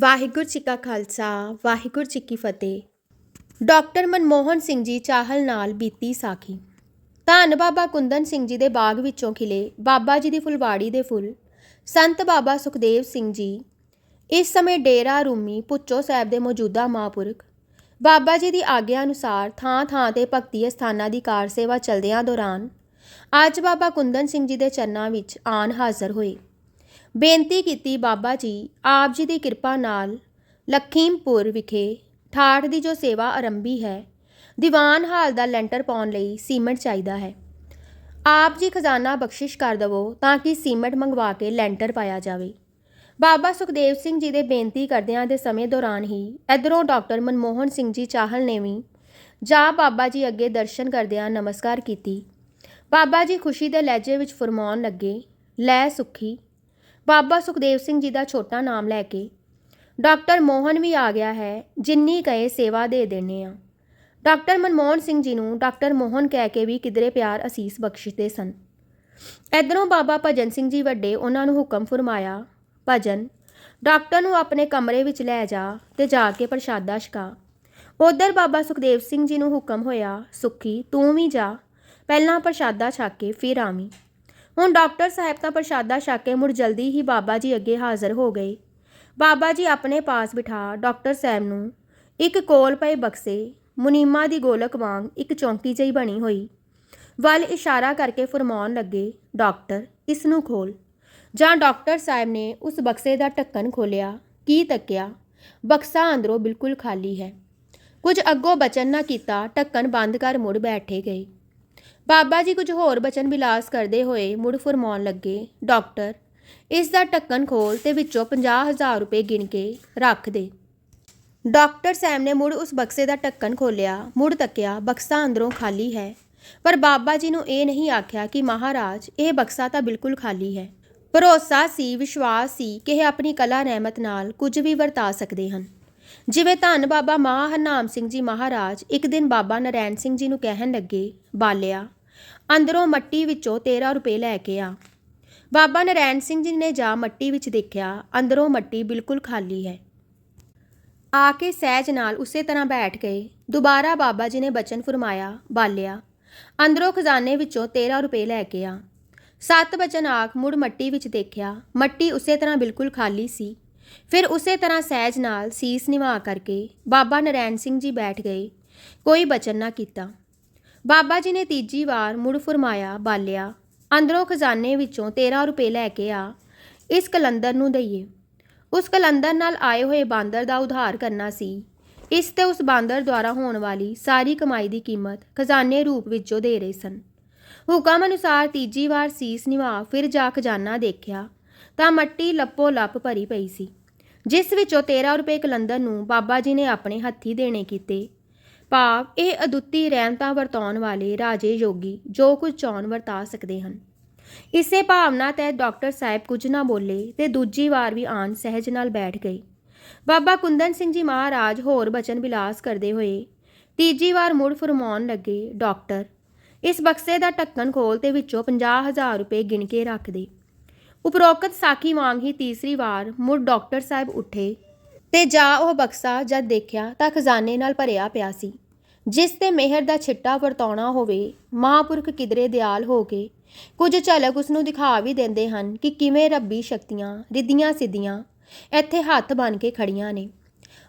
ਵਾਹਿਗੁਰੂ ਜੀ ਕਾ ਖਾਲਸਾ, ਵਾਹਿਗੁਰੂ ਜੀ ਕੀ ਫਤਿਹ। ਡਾਕਟਰ ਮਨਮੋਹਨ ਸਿੰਘ ਜੀ ਚਾਹਲ ਨਾਲ ਬੀਤੀ ਸਾਖੀ। ਧੰਨ ਬਾਬਾ ਕੁੰਦਨ ਸਿੰਘ ਜੀ ਦੇ ਬਾਗ ਵਿੱਚੋਂ ਖਿਲੇ ਬਾਬਾ ਜੀ ਦੀ ਫੁਲਵਾੜੀ ਦੇ ਫੁੱਲ। ਸੰਤ ਬਾਬਾ ਸੁਖਦੇਵ ਸਿੰਘ ਜੀ, ਇਸ ਸਮੇਂ ਡੇਰਾ ਰੂਮੀ ਪੁੱਚੋ ਸਾਹਿਬ ਦੇ ਮੌਜੂਦਾ ਮਹਾਂਪੁਰਖ। ਬਾਬਾ ਜੀ ਦੀ ਆਗਿਆ ਅਨੁਸਾਰ ਥਾਂ-ਥਾਂ ਤੇ ਭਗਤੀ ਅਸਥਾਨਾਂ ਦੀ ਕਾਰ ਸੇਵਾ ਚਲਦਿਆਂ ਦੌਰਾਨ ਅੱਜ ਬਾਬਾ ਕੁੰਦਨ ਸਿੰਘ ਜੀ ਦੇ ਚਰਨਾਂ ਵਿੱਚ ਆਨ ਹਾਜ਼ਰ ਹੋਏ। ਬੇਨਤੀ ਕੀਤੀ ਬਾਬਾ ਜੀ, ਆਪ ਜੀ ਦੀ ਕਿਰਪਾ ਨਾਲ ਲਖੀਮਪੁਰ ਵਿਖੇ ਠਾਠ ਦੀ ਜੋ ਸੇਵਾ ਆਰੰਭੀ ਹੈ, ਦੀਵਾਨ ਹਾਲ ਦਾ ਲੈਂਟਰ ਪਾਉਣ ਲਈ ਸੀਮੈਂਟ ਚਾਹੀਦਾ ਹੈ। ਆਪ ਜੀ ਖਜ਼ਾਨਾ ਬਖਸ਼ਿਸ਼ ਕਰ ਦਵੋ ਤਾਂ ਕਿ ਸੀਮੈਂਟ ਮੰਗਵਾ ਕੇ ਲੈਂਟਰ ਪਾਇਆ ਜਾਵੇ। ਬਾਬਾ ਸੁਖਦੇਵ ਸਿੰਘ ਜੀ ਦੇ ਬੇਨਤੀ ਕਰਦਿਆਂ ਦੇ ਸਮੇਂ ਦੌਰਾਨ ਹੀ ਇਧਰੋਂ ਡਾਕਟਰ ਮਨਮੋਹਨ ਸਿੰਘ ਜੀ ਚਾਹਲ ਨੇ ਵੀ ਜਾ ਬਾਬਾ ਜੀ ਅੱਗੇ ਦਰਸ਼ਨ ਕਰਦਿਆਂ ਨਮਸਕਾਰ ਕੀਤੀ। ਬਾਬਾ ਜੀ ਖੁਸ਼ੀ ਦੇ ਲਹਿਜੇ ਵਿੱਚ ਫਰਮਾਉਣ ਲੱਗੇ, ਲੈ ਸੁਖੀ ਬਾਬਾ ਸੁਖਦੇਵ ਸਿੰਘ ਜੀ ਦਾ ਛੋਟਾ ਨਾਮ ਲੈ ਕੇ ਡਾਕਟਰ ਮੋਹਨ ਵੀ ਆ ਗਿਆ ਹੈ, ਜਿੰਨੀ ਕਹੇ ਸੇਵਾ ਦੇ ਦੇਣੇ ਆ। ਡਾਕਟਰ ਮਨਮੋਹਨ ਸਿੰਘ ਜੀ ਨੂੰ ਡਾਕਟਰ ਮੋਹਨ ਕਹਿ ਕੇ ਵੀ ਕਿਦਰੇ ਪਿਆਰ ਅਸੀਸ ਬਖਸ਼ਦੇ ਸਨ। ਇਧਰੋਂ ਬਾਬਾ ਭਜਨ ਸਿੰਘ ਜੀ ਵੱਡੇ ਉਹਨਾਂ ਨੂੰ ਹੁਕਮ ਫਰਮਾਇਆ, ਭਜਨ, ਡਾਕਟਰ ਨੂੰ ਆਪਣੇ ਕਮਰੇ ਵਿੱਚ ਲੈ ਜਾ ਤੇ ਜਾ ਕੇ ਪ੍ਰਸ਼ਾਦਾ ਛਕਾ। ਉਧਰ ਬਾਬਾ ਸੁਖਦੇਵ ਸਿੰਘ ਜੀ ਨੂੰ ਹੁਕਮ ਹੋਇਆ, ਸੁਖੀ, ਤੂੰ ਵੀ ਜਾ, ਪਹਿਲਾਂ ਪ੍ਰਸ਼ਾਦਾ ਛਕ ਕੇ ਫਿਰ ਆਵੀਂ। ਹੁਣ ਡਾਕਟਰ ਸਾਹਿਬ ਤਾਂ ਪ੍ਰਸ਼ਾਦਾ ਛਕ ਕੇ ਮੁੜ ਜਲਦੀ ਹੀ ਬਾਬਾ ਜੀ ਅੱਗੇ ਹਾਜ਼ਰ ਹੋ ਗਏ। ਬਾਬਾ ਜੀ ਆਪਣੇ ਪਾਸ ਬਿਠਾ ਡਾਕਟਰ ਸਾਹਿਬ ਨੂੰ। ਇੱਕ ਕੋਲ ਪਏ ਬਕਸੇ, ਮੁਨੀਮਾ ਦੀ ਗੋਲਕ ਵਾਂਗ ਇੱਕ ਚੌਂਕੀ ਜਿਹੀ ਬਣੀ ਹੋਈ। ਵੱਲ ਇਸ਼ਾਰਾ ਕਰਕੇ ਫਰਮਾਉਣ ਲੱਗੇ, ਡਾਕਟਰ, ਇਸ ਨੂੰ ਖੋਲ। ਜਾਂ ਡਾਕਟਰ ਸਾਹਿਬ ਨੇ ਉਸ ਬਕਸੇ ਦਾ ਢੱਕਣ ਖੋਲਿਆ ਕੀ ਤੱਕਿਆ? ਬਕਸਾ ਅੰਦਰੋਂ ਬਿਲਕੁਲ ਖਾਲੀ ਹੈ। ਕੁਝ ਅੱਗੋਂ ਬਚਨ ਨਾ ਕੀਤਾ, ਢੱਕਣ ਬੰਦ ਕਰ ਮੁੜ ਬੈਠੇ ਗਏ। ਬਾਬਾ ਜੀ ਕੁਝ ਹੋਰ ਬਚਨ ਵਿਲਾਸ ਕਰਦੇ ਹੋਏ ਮੁੜ ਫਰਮਾਉਣ ਲੱਗੇ, ਡਾਕਟਰ, ਇਸ ਦਾ ਢੱਕਣ ਖੋਲ ਤੇ ਵਿੱਚੋਂ 50000 ਰੁਪਏ ਗਿਣ ਕੇ ਰੱਖ ਦੇ। ਡਾਕਟਰ ਸੈਮ ਨੇ ਮੁੜ ਉਸ ਬਕਸੇ ਦਾ ਢੱਕਣ ਖੋਲਿਆ ਮੁੜ ਤੱਕਿਆ, ਬਕਸਾ ਅੰਦਰੋਂ ਖਾਲੀ ਹੈ। ਪਰ ਬਾਬਾ ਜੀ ਨੂੰ ਇਹ ਨਹੀਂ ਆਖਿਆ ਕਿ, ਮਹਾਰਾਜ, ਇਹ ਬਕਸਾ ਤਾਂ ਬਿਲਕੁਲ ਖਾਲੀ ਹੈ। ਭਰੋਸਾ ਸੀ, ਵਿਸ਼ਵਾਸ ਸੀ ਕਿ ਇਹ ਆਪਣੀ ਕਲਾ ਰਹਿਮਤ ਨਾਲ ਕੁਝ ਵੀ ਵਰਤਾ ਸਕਦੇ ਹਨ। ਜਿਵੇਂ ਧੰਨ ਬਾਬਾ ਮਹਾ ਹਰਨਾਮ ਸਿੰਘ ਜੀ ਮਹਾਰਾਜ ਇੱਕ ਦਿਨ ਬਾਬਾ ਨਰੈਣ ਸਿੰਘ ਜੀ ਨੂੰ ਕਹਿਣ ਲੱਗੇ, ਬਾਲਿਆ ਅੰਦਰੋਂ ਮੱਟੀ ਵਿੱਚੋਂ 13 ਰੁਪਏ ਲੈ ਕੇ ਆ। ਬਾਬਾ ਨਰੈਣ ਸਿੰਘ ਜੀ ਨੇ ਜਾ ਮੱਟੀ ਵਿੱਚ ਦੇਖਿਆ, ਅੰਦਰੋਂ ਮੱਟੀ ਬਿਲਕੁਲ ਖਾਲੀ ਹੈ। ਆ ਕੇ ਸਹਿਜ ਨਾਲ ਉਸੇ ਤਰ੍ਹਾਂ ਬੈਠ ਗਏ। ਦੁਬਾਰਾ ਬਾਬਾ ਜੀ ਨੇ ਬਚਨ ਫਰਮਾਇਆ, ਬਾਲਿਆ, ਅੰਦਰੋਂ ਖਜ਼ਾਨੇ ਵਿੱਚੋਂ 13 ਰੁਪਏ ਲੈ ਕੇ ਆ। ਸੱਤ ਬਚਨ ਆਖ ਮੁੜ ਮੱਟੀ ਵਿੱਚ ਦੇਖਿਆ, ਮੱਟੀ ਉਸੇ ਤਰ੍ਹਾਂ ਬਿਲਕੁਲ ਖਾਲੀ ਸੀ। ਫਿਰ ਉਸੇ ਤਰ੍ਹਾਂ ਸਹਿਜ ਨਾਲ ਸੀਸ ਨਿਵਾ ਕਰਕੇ ਬਾਬਾ ਨਰੈਣ ਸਿੰਘ ਜੀ ਬੈਠ ਗਏ। ਕੋਈ ਬਚਨ ਨਾ ਕੀਤਾ। ਬਾਬਾ ਜੀ ਨੇ ਤੀਜੀ ਵਾਰ ਮੁੜ ਫਰਮਾਇਆ, ਬਾਲਿਆ, ਅੰਦਰੋਂ ਖਜ਼ਾਨੇ ਵਿੱਚੋਂ 13 ਰੁਪਏ ਲੈ ਕੇ ਆ, ਇਸ ਕਲੰਦਰ ਨੂੰ ਦਈਏ। ਉਸ ਕਲੰਦਰ ਨਾਲ ਆਏ ਹੋਏ ਬਾਂਦਰ ਦਾ ਉਧਾਰ ਕਰਨਾ ਸੀ। ਇਸ ਤੇ ਉਸ ਬਾਂਦਰ ਦੁਆਰਾ ਹੋਣ ਵਾਲੀ ਸਾਰੀ ਕਮਾਈ ਦੀ ਕੀਮਤ ਖਜ਼ਾਨੇ ਰੂਪ ਵਿੱਚੋਂ ਦੇ ਰਹੇ ਸਨ। ਹੁਕਮ ਅਨੁਸਾਰ ਤੀਜੀ ਵਾਰ ਸੀਸ ਨਿਵਾ ਫਿਰ ਜਾ ਖਜ਼ਾਨਾ ਦੇਖਿਆ, ਤਾਂ ਮੱਟੀ ਲੱਪੋ ਲੱਪ ਭਰੀ ਪਈ ਸੀ, ਜਿਸ ਵਿੱਚੋਂ 13 ਰੁਪਏ ਕਲੰਦਰ ਨੂੰ ਬਾਬਾ ਜੀ ਨੇ ਆਪਣੇ ਹੱਥੀ ਦੇਣੇ ਕੀਤੇ। ਭਾਵ ਇਹ ਅਦੁੱਤੀ ਰਹਿਮਤਾਂ ਵਰਤਾਉਣ ਵਾਲੇ ਰਾਜੇ ਯੋਗੀ ਜੋ ਕੁਝ ਚਾਹਣ ਵਰਤਾ ਸਕਦੇ ਹਨ। ਇਸੇ ਭਾਵਨਾ ਤੇ ਡਾਕਟਰ ਸਾਹਿਬ ਕੁਝ ਨਾ ਬੋਲੇ ਤੇ ਦੂਜੀ ਵਾਰ ਵੀ ਆਨ ਸਹਿਜ ਨਾਲ ਬੈਠ ਗਏ। ਬਾਬਾ ਕੁੰਦਨ ਸਿੰਘ ਜੀ ਮਹਾਰਾਜ ਹੋਰ ਬਚਨ ਵਿਲਾਸ ਕਰਦੇ ਹੋਏ ਤੀਜੀ ਵਾਰ ਮੁੜ ਫਰਮਾਉਣ ਲੱਗੇ, ਡਾਕਟਰ, ਇਸ ਬਕਸੇ ਦਾ ਢੱਕਣ ਖੋਲ ਤੇ ਵਿੱਚੋਂ 50000 ਰੁਪਏ ਗਿਣ ਕੇ ਰੱਖ ਦੇ। ਉਪਰੋਕਤ ਸਾਖੀ ਵਾਂਗ ਹੀ ਤੀਸਰੀ ਵਾਰ ਮੁੜ ਡਾਕਟਰ ਸਾਹਿਬ ਉੱਠੇ ਤੇ ਜਾ ਉਹ ਬਕਸਾ ਜਦ ਦੇਖਿਆ ਤਾਂ ਖਜ਼ਾਨੇ ਨਾਲ ਭਰਿਆ ਪਿਆ ਸੀ। ਜਿਸ ਤੇ ਮਿਹਰ ਦਾ ਛਿੱਟਾ ਵਰਤਾਉਣਾ ਹੋਵੇ, ਮਹਾਂਪੁਰਖ ਕਿਦਰੇ ਦਿਆਲ ਹੋ ਕੇ, ਕੁਝ ਝਲਕ ਉਸ ਨੂੰ ਦਿਖਾ ਵੀ ਦਿੰਦੇ ਹਨ ਕਿ ਕਿਵੇਂ ਰੱਬੀ ਸ਼ਕਤੀਆਂ, ਰਿੱਧੀਆਂ ਸਿੱਧੀਆਂ ਇੱਥੇ ਹੱਥ ਬਨ ਕੇ ਖੜੀਆਂ ਨੇ।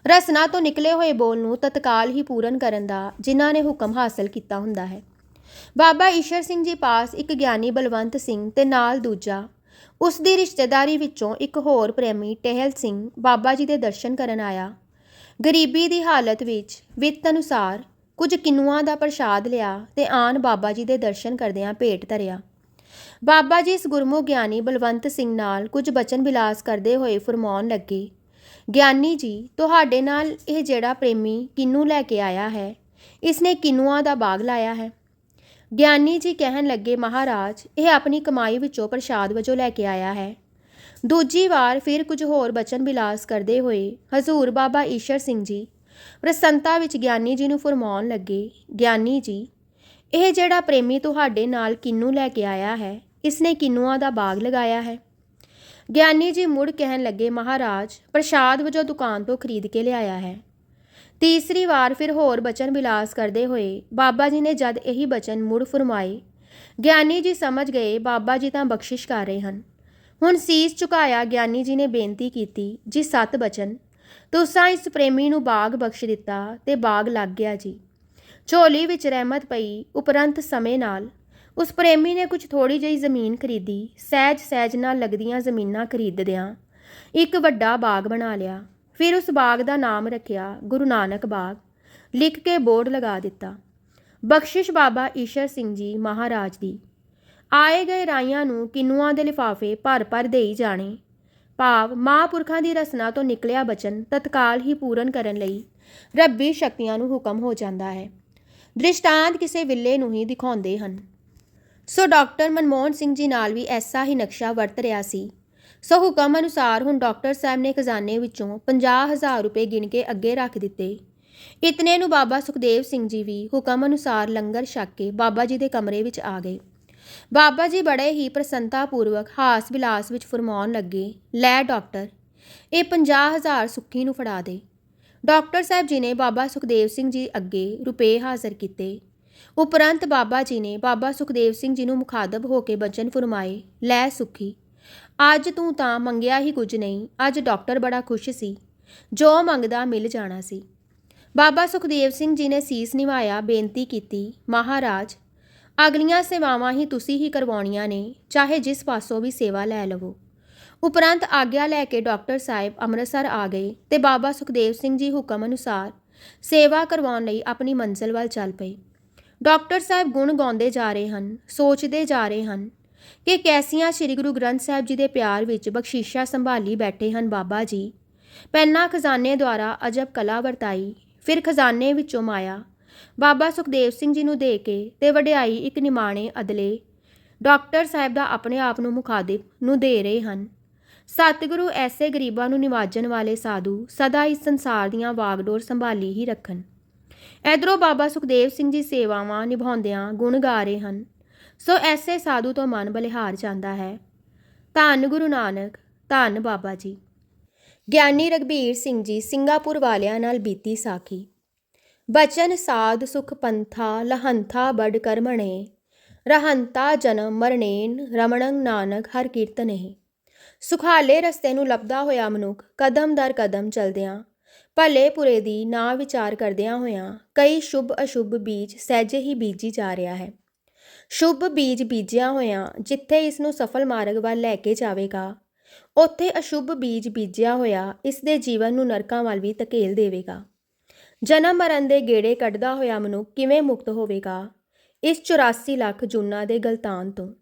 ਰਸਨਾ ਤੋਂ ਨਿਕਲੇ ਹੋਏ ਬੋਲ ਨੂੰ ਤਤਕਾਲ ਹੀ ਪੂਰਨ ਕਰਨ ਦਾ ਜਿਨ੍ਹਾਂ ਨੇ ਹੁਕਮ ਹਾਸਲ ਕੀਤਾ ਹੁੰਦਾ ਹੈ। ਬਾਬਾ ਈਸ਼ਰ ਸਿੰਘ ਜੀ ਪਾਸ ਇੱਕ ਗਿਆਨੀ ਬਲਵੰਤ ਸਿੰਘ ਤੇ ਨਾਲ ਦੂਜਾ ਉਸ ਦੀ ਰਿਸ਼ਤੇਦਾਰੀ ਵਿੱਚੋਂ ਇੱਕ ਹੋਰ ਪ੍ਰੇਮੀ ਟਹਿਲ ਸਿੰਘ ਬਾਬਾ ਜੀ ਦੇ ਦਰਸ਼ਨ ਕਰਨ ਆਇਆ। ਗਰੀਬੀ ਦੀ ਹਾਲਤ ਵਿੱਚ ਵਿੱਤ ਅਨੁਸਾਰ ਕੁਝ ਕਿਨੂਆਂ ਦਾ ਪ੍ਰਸ਼ਾਦ ਲਿਆ ਤੇ ਆਨ ਬਾਬਾ ਜੀ ਦੇ ਦਰਸ਼ਨ ਕਰਦਿਆਂ ਭੇਟ ਧਰਿਆ। ਬਾਬਾ ਜੀ ਇਸ ਗੁਰਮੁਖ ਗਿਆਨੀ ਬਲਵੰਤ ਸਿੰਘ ਨਾਲ ਕੁਝ ਬਚਨ ਬਿਲਾਸ ਕਰਦੇ ਹੋਏ ਫਰਮਾਉਣ ਲੱਗੇ, ਗਿਆਨੀ ਜੀ, ਤੁਹਾਡੇ ਨਾਲ ਇਹ ਜਿਹੜਾ ਪ੍ਰੇਮੀ ਕਿੰਨੂ ਲੈ ਕੇ ਆਇਆ ਹੈ? ਇਸ ਨੇ ਕਿਨੂਆਂ ਦਾ ਬਾਗ ਲਾਇਆ ਹੈ? ਗਿਆਨੀ ਜੀ ਕਹਿਣ ਲੱਗੇ, ਮਹਾਰਾਜ, ਇਹ ਆਪਣੀ ਕਮਾਈ ਵਿੱਚੋਂ ਪ੍ਰਸ਼ਾਦ ਵਜੋਂ ਲੈ ਕੇ ਆਇਆ ਹੈ। ਦੂਜੀ ਵਾਰ ਫਿਰ ਕੁਝ ਹੋਰ ਬਚਨ ਬਿਲਾਸ ਕਰਦੇ ਹੋਏ ਹਜ਼ੂਰ ਬਾਬਾ ਈਸ਼ਰ ਸਿੰਘ ਜੀ ਪ੍ਰਸੰਤਾ ਵਿੱਚ ਗਿਆਨੀ ਜੀ ਨੂੰ ਫਰਮਾਉਣ ਲੱਗੇ, ਗਿਆਨੀ ਜੀ, ਇਹ ਜਿਹੜਾ ਪ੍ਰੇਮੀ ਤੁਹਾਡੇ ਨਾਲ ਕਿੰਨੂ ਲੈ ਕੇ ਆਇਆ ਹੈ, ਇਸਨੇ ਕਿੰਨੂਆਂ ਦਾ ਬਾਗ ਲਗਾਇਆ ਹੈ? ਗਿਆਨੀ ਜੀ ਮੁੜ ਕਹਿਣ ਲੱਗੇ, ਮਹਾਰਾਜ, ਪ੍ਰਸ਼ਾਦ ਵਜੋਂ ਦੁਕਾਨ ਤੋਂ ਖਰੀਦ ਕੇ ਲਿਆਇਆ ਹੈ। ਤੀਸਰੀ ਵਾਰ ਫਿਰ ਹੋਰ ਬਚਨ ਵਿਲਾਸ ਕਰਦੇ ਹੋਏ ਬਾਬਾ ਜੀ ਨੇ ਜਦ ਇਹੀ ਬਚਨ ਮੁੜ ਫਰਮਾਏ, ਗਿਆਨੀ ਜੀ ਸਮਝ ਗਏ ਬਾਬਾ ਜੀ ਤਾਂ ਬਖਸ਼ਿਸ਼ ਕਰ ਰਹੇ ਹਨ। ਹੁਣ ਸੀਸ ਝੁਕਾਇਆ ਗਿਆਨੀ ਜੀ ਨੇ ਬੇਨਤੀ ਕੀਤੀ, ਜੀ ਸਤ ਬਚਨ, ਤੁਸਾਂ ਇਸ ਪ੍ਰੇਮੀ ਨੂੰ ਬਾਗ ਬਖਸ਼ ਦਿੱਤਾ ਤੇ ਬਾਗ ਲੱਗ ਗਿਆ ਜੀ। ਝੋਲੀ ਵਿੱਚ ਰਹਿਮਤ ਪਈ, ਉਪਰੰਤ ਸਮੇਂ ਨਾਲ, ਉਸ ਪ੍ਰੇਮੀ ਨੇ ਕੁਝ ਥੋੜੀ ਜਿਹੀ ਜ਼ਮੀਨ ਖਰੀਦੀ ਸਹਿਜ ਸਹਿਜ ਨਾਲ ਲੱਗਦੀਆਂ ਜ਼ਮੀਨਾਂ ਖਰੀਦਦਿਆਂ, ਇੱਕ ਵੱਡਾ ਬਾਗ ਬਣਾ ਲਿਆ। ਫਿਰ ਉਸ ਬਾਗ ਦਾ ਨਾਮ ਰੱਖਿਆ ਗੁਰੂ ਨਾਨਕ ਬਾਗ, ਲਿਖ ਕੇ ਬੋਰਡ ਲਗਾ ਦਿੱਤਾ। ਬਖਸ਼ਿਸ਼ ਬਾਬਾ ਈਸ਼ਰ ਸਿੰਘ ਜੀ ਮਹਾਰਾਜ ਦੀ। ਆਏ ਗਏ ਰਾਈਆਂ ਨੂੰ ਕਿੰਨੂਆਂ ਦੇ ਲਿਫਾਫੇ ਭਰ ਭਰ ਦੇਈ ਜਾਣੇ। ਭਾਵ ਮਹਾਂਪੁਰਖਾਂ ਦੀ ਰਸਨਾ ਤੋਂ ਨਿਕਲਿਆ ਬਚਨ ਤਤਕਾਲ ਹੀ ਪੂਰਨ ਕਰਨ ਲਈ ਰੱਬੀ ਸ਼ਕਤੀਆਂ ਨੂੰ ਹੁਕਮ ਹੋ ਜਾਂਦਾ ਹੈ। ਦ੍ਰਿਸ਼ਟਾਂਤ ਕਿਸੇ ਵਿਲੇ ਨੂੰ ਹੀ ਦਿਖਾਉਂਦੇ ਹਨ। ਸੋ ਡਾਕਟਰ ਮਨਮੋਹਨ ਸਿੰਘ ਜੀ ਨਾਲ ਵੀ ਐਸਾ ਹੀ ਨਕਸ਼ਾ ਵਰਤ ਰਿਹਾ ਸੀ ਸੋ ਹੁਕਮ ਅਨੁਸਾਰ ਹੁਣ ਡਾਕਟਰ ਸਾਹਿਬ ਨੇ ਖਜ਼ਾਨੇ ਵਿੱਚੋਂ 50000 ਰੁਪਏ ਗਿਣ ਕੇ ਅੱਗੇ ਰੱਖ ਦਿੱਤੇ। ਇਤਨੇ ਨੂੰ ਬਾਬਾ ਸੁਖਦੇਵ ਸਿੰਘ ਜੀ ਵੀ ਹੁਕਮ ਅਨੁਸਾਰ ਲੰਗਰ ਛਕ ਕੇ ਬਾਬਾ ਜੀ ਦੇ ਕਮਰੇ ਵਿੱਚ ਆ ਗਏ। ਬਾਬਾ ਜੀ ਬੜੇ ਹੀ ਪ੍ਰਸੰਨਤਾ ਪੂਰਵਕ ਹਾਸ ਵਿਲਾਸ ਵਿੱਚ ਫਰਮਾਉਣ ਲੱਗੇ, ਲੈ ਡਾਕਟਰ, ਇਹ 50000 ਸੁੱਖੀ ਨੂੰ ਫੜਾ ਦੇ। ਡਾਕਟਰ ਸਾਹਿਬ ਜੀ ਨੇ ਬਾਬਾ ਸੁਖਦੇਵ ਸਿੰਘ ਜੀ ਅੱਗੇ ਰੁਪਏ ਹਾਜ਼ਰ ਕੀਤੇ। ਉਪਰੰਤ ਬਾਬਾ ਜੀ ਨੇ ਬਾਬਾ ਸੁਖਦੇਵ ਸਿੰਘ ਜੀ ਨੂੰ ਮੁਖਾਤਬ ਹੋ ਕੇ ਬਚਨ ਫਰਮਾਏ, ਲੈ ਸੁਖੀ ਅੱਜ ਤੂੰ ਤਾਂ ਮੰਗਿਆ ਹੀ ਕੁਝ ਨਹੀਂ, ਅੱਜ ਡਾਕਟਰ ਬੜਾ ਖੁਸ਼ ਸੀ। ਜੋ ਮੰਗਦਾ ਮਿਲ ਜਾਣਾ ਸੀ। ਬਾਬਾ ਸੁਖਦੇਵ ਸਿੰਘ ਜੀ ਨੇ ਸੀਸ ਨਿਵਾਇਆ, ਬੇਨਤੀ ਕੀਤੀ, ਮਹਾਰਾਜ, ਅਗਲੀਆਂ ਸੇਵਾਵਾਂ ਹੀ ਤੁਸੀਂ ਹੀ ਕਰਵਾਉਣੀਆਂ ਨੇ, ਚਾਹੇ ਜਿਸ ਪਾਸੋਂ ਵੀ ਸੇਵਾ ਲੈ ਲਵੋ। ਉਪਰੰਤ ਆਗਿਆ ਲੈ ਕੇ ਡਾਕਟਰ ਸਾਹਿਬ ਅੰਮ੍ਰਿਤਸਰ ਆ ਗਏ ਤੇ ਬਾਬਾ ਸੁਖਦੇਵ ਸਿੰਘ ਜੀ ਹੁਕਮ ਅਨੁਸਾਰ ਸੇਵਾ ਕਰਵਾਉਣ ਲਈ ਆਪਣੀ ਮੰਜ਼ਿਲ ਵੱਲ ਚੱਲ ਪਏ। ਡਾਕਟਰ ਸਾਹਿਬ ਗੁਣ ਗਾਉਂਦੇ ਜਾ ਰਹੇ ਹਨ, ਸੋਚਦੇ ਜਾ ਰਹੇ ਹਨ ਕਿ ਕੈਸੀਆਂ ਸ੍ਰੀ ਗੁਰੂ ਗ੍ਰੰਥ ਸਾਹਿਬ ਜੀ ਦੇ ਪਿਆਰ ਵਿੱਚ ਬਖਸ਼ੀਸ਼ਾ ਸੰਭਾਲੀ ਬੈਠੇ ਹਨ ਬਾਬਾ ਜੀ। ਪੈਨਾ ਖਜ਼ਾਨੇ ਦੁਆਰਾ ਅਜਬ ਕਲਾ ਵਰਤਾਈ, ਫਿਰ ਖਜ਼ਾਨੇ ਵਿੱਚੋਂ ਮਾਇਆ। ਬਾਬਾ ਸੁਖਦੇਵ ਸਿੰਘ ਜੀ ਨੂੰ ਦੇ ਕੇ ਤੇ ਵਡਿਆਈ ਇੱਕ ਨਿਮਾਣੇ ਅਦਲੇ, ਡਾਕਟਰ ਸਾਹਿਬ ਦਾ ਆਪਣੇ ਆਪ ਨੂੰ ਮੁਖਾਦਿਬ ਨੂੰ ਦੇ ਰਹੇ ਹਨ। ਸਤਿਗੁਰੂ ਐਸੇ ਗਰੀਬਾਂ ਨੂੰ ਨਿਵਾਜਣ ਵਾਲੇ ਸਾਧੂ ਸਦਾ ਇਸ ਸੰਸਾਰ ਦੀਆਂ ਵਾਗਡੋਰ ਸੰਭਾਲੀ ਹੀ ਰੱਖਣ। ਇਧਰੋਂ ਬਾਬਾ ਸੁਖਦੇਵ ਸਿੰਘ ਜੀ ਸੇਵਾਵਾਂ ਨਿਭਾਉਂਦਿਆਂ ਗੁਣ ਗਾ ਰਹੇ ਹਨ। ਸੋ ਐਸੇ ਸਾਧੂ ਤੋਂ ਮਨ ਬਲਿਹਾਰ ਜਾਂਦਾ ਹੈ। ਧੰਨ ਗੁਰੂ ਨਾਨਕ, ਧੰਨ ਬਾਬਾ ਜੀ। ਗਿਆਨੀ ਰਗਬੀਰ ਸਿੰਘ ਜੀ ਸਿੰਗਾਪੁਰ ਵਾਲਿਆਂ ਨਾਲ ਬੀਤੀ ਸਾਖੀ। ਬਚਨ ਸਾਧ ਸੁਖ ਪੰਥਾ, ਲਹੰਥਾ ਬੜ ਕਰਮਣੇ। ਰਹੰਤਾ ਜਨਮ ਮਰਨੇਨ ਰਮਣੰ ਨਾਨਕ ਹਰ ਕੀਰਤਨੇ। ਸੁਖਾਲੇ ਰਸਤੇ ਨੂੰ ਲੱਭਦਾ ਹੋਇਆ ਮਨੁੱਖ ਕਦਮ ਦਰ ਕਦਮ ਚਲਦਿਆਂ, ਭਲੇ ਪੁਰੇ ਦੀ ਨਾ ਵਿਚਾਰ ਕਰਦਿਆਂ ਹੋਇਆਂ ਕਈ ਸ਼ੁਭ ਅਸ਼ੁਭ ਬੀਜ ਸਹਿਜੇ ਹੀ ਬੀਜੀ ਜਾ ਰਿਹਾ ਹੈ। ਸ਼ੁਭ ਬੀਜ ਬੀਜਿਆ ਹੋਇਆ, ਜਿੱਥੇ ਇਸ ਨੂੰ ਸਫਲ ਮਾਰਗ ਵੱਲ ਲੈ ਕੇ ਜਾਵੇਗਾ। ਉੱਥੇ ਅਸ਼ੁਭ ਬੀਜ ਬੀਜਿਆ ਹੋਇਆ ਇਸ ਦੇ ਜੀਵਨ ਨੂੰ ਨਰਕਾਂ ਵੱਲ ਵੀ ਧਕੇਲ ਦੇਵੇਗਾ। ਜਨਮ ਮਰਨ ਦੇ ਗੇੜੇ ਕੱਢਦਾ ਹੋਇਆ ਮਨੁੱਖ ਕਿਵੇਂ ਮੁਕਤ ਹੋਵੇਗਾ? ਇਸ 84 ਲੱਖ ਜੁਨਾ ਦੇ ਗਲਤਾਨ ਤੋਂ।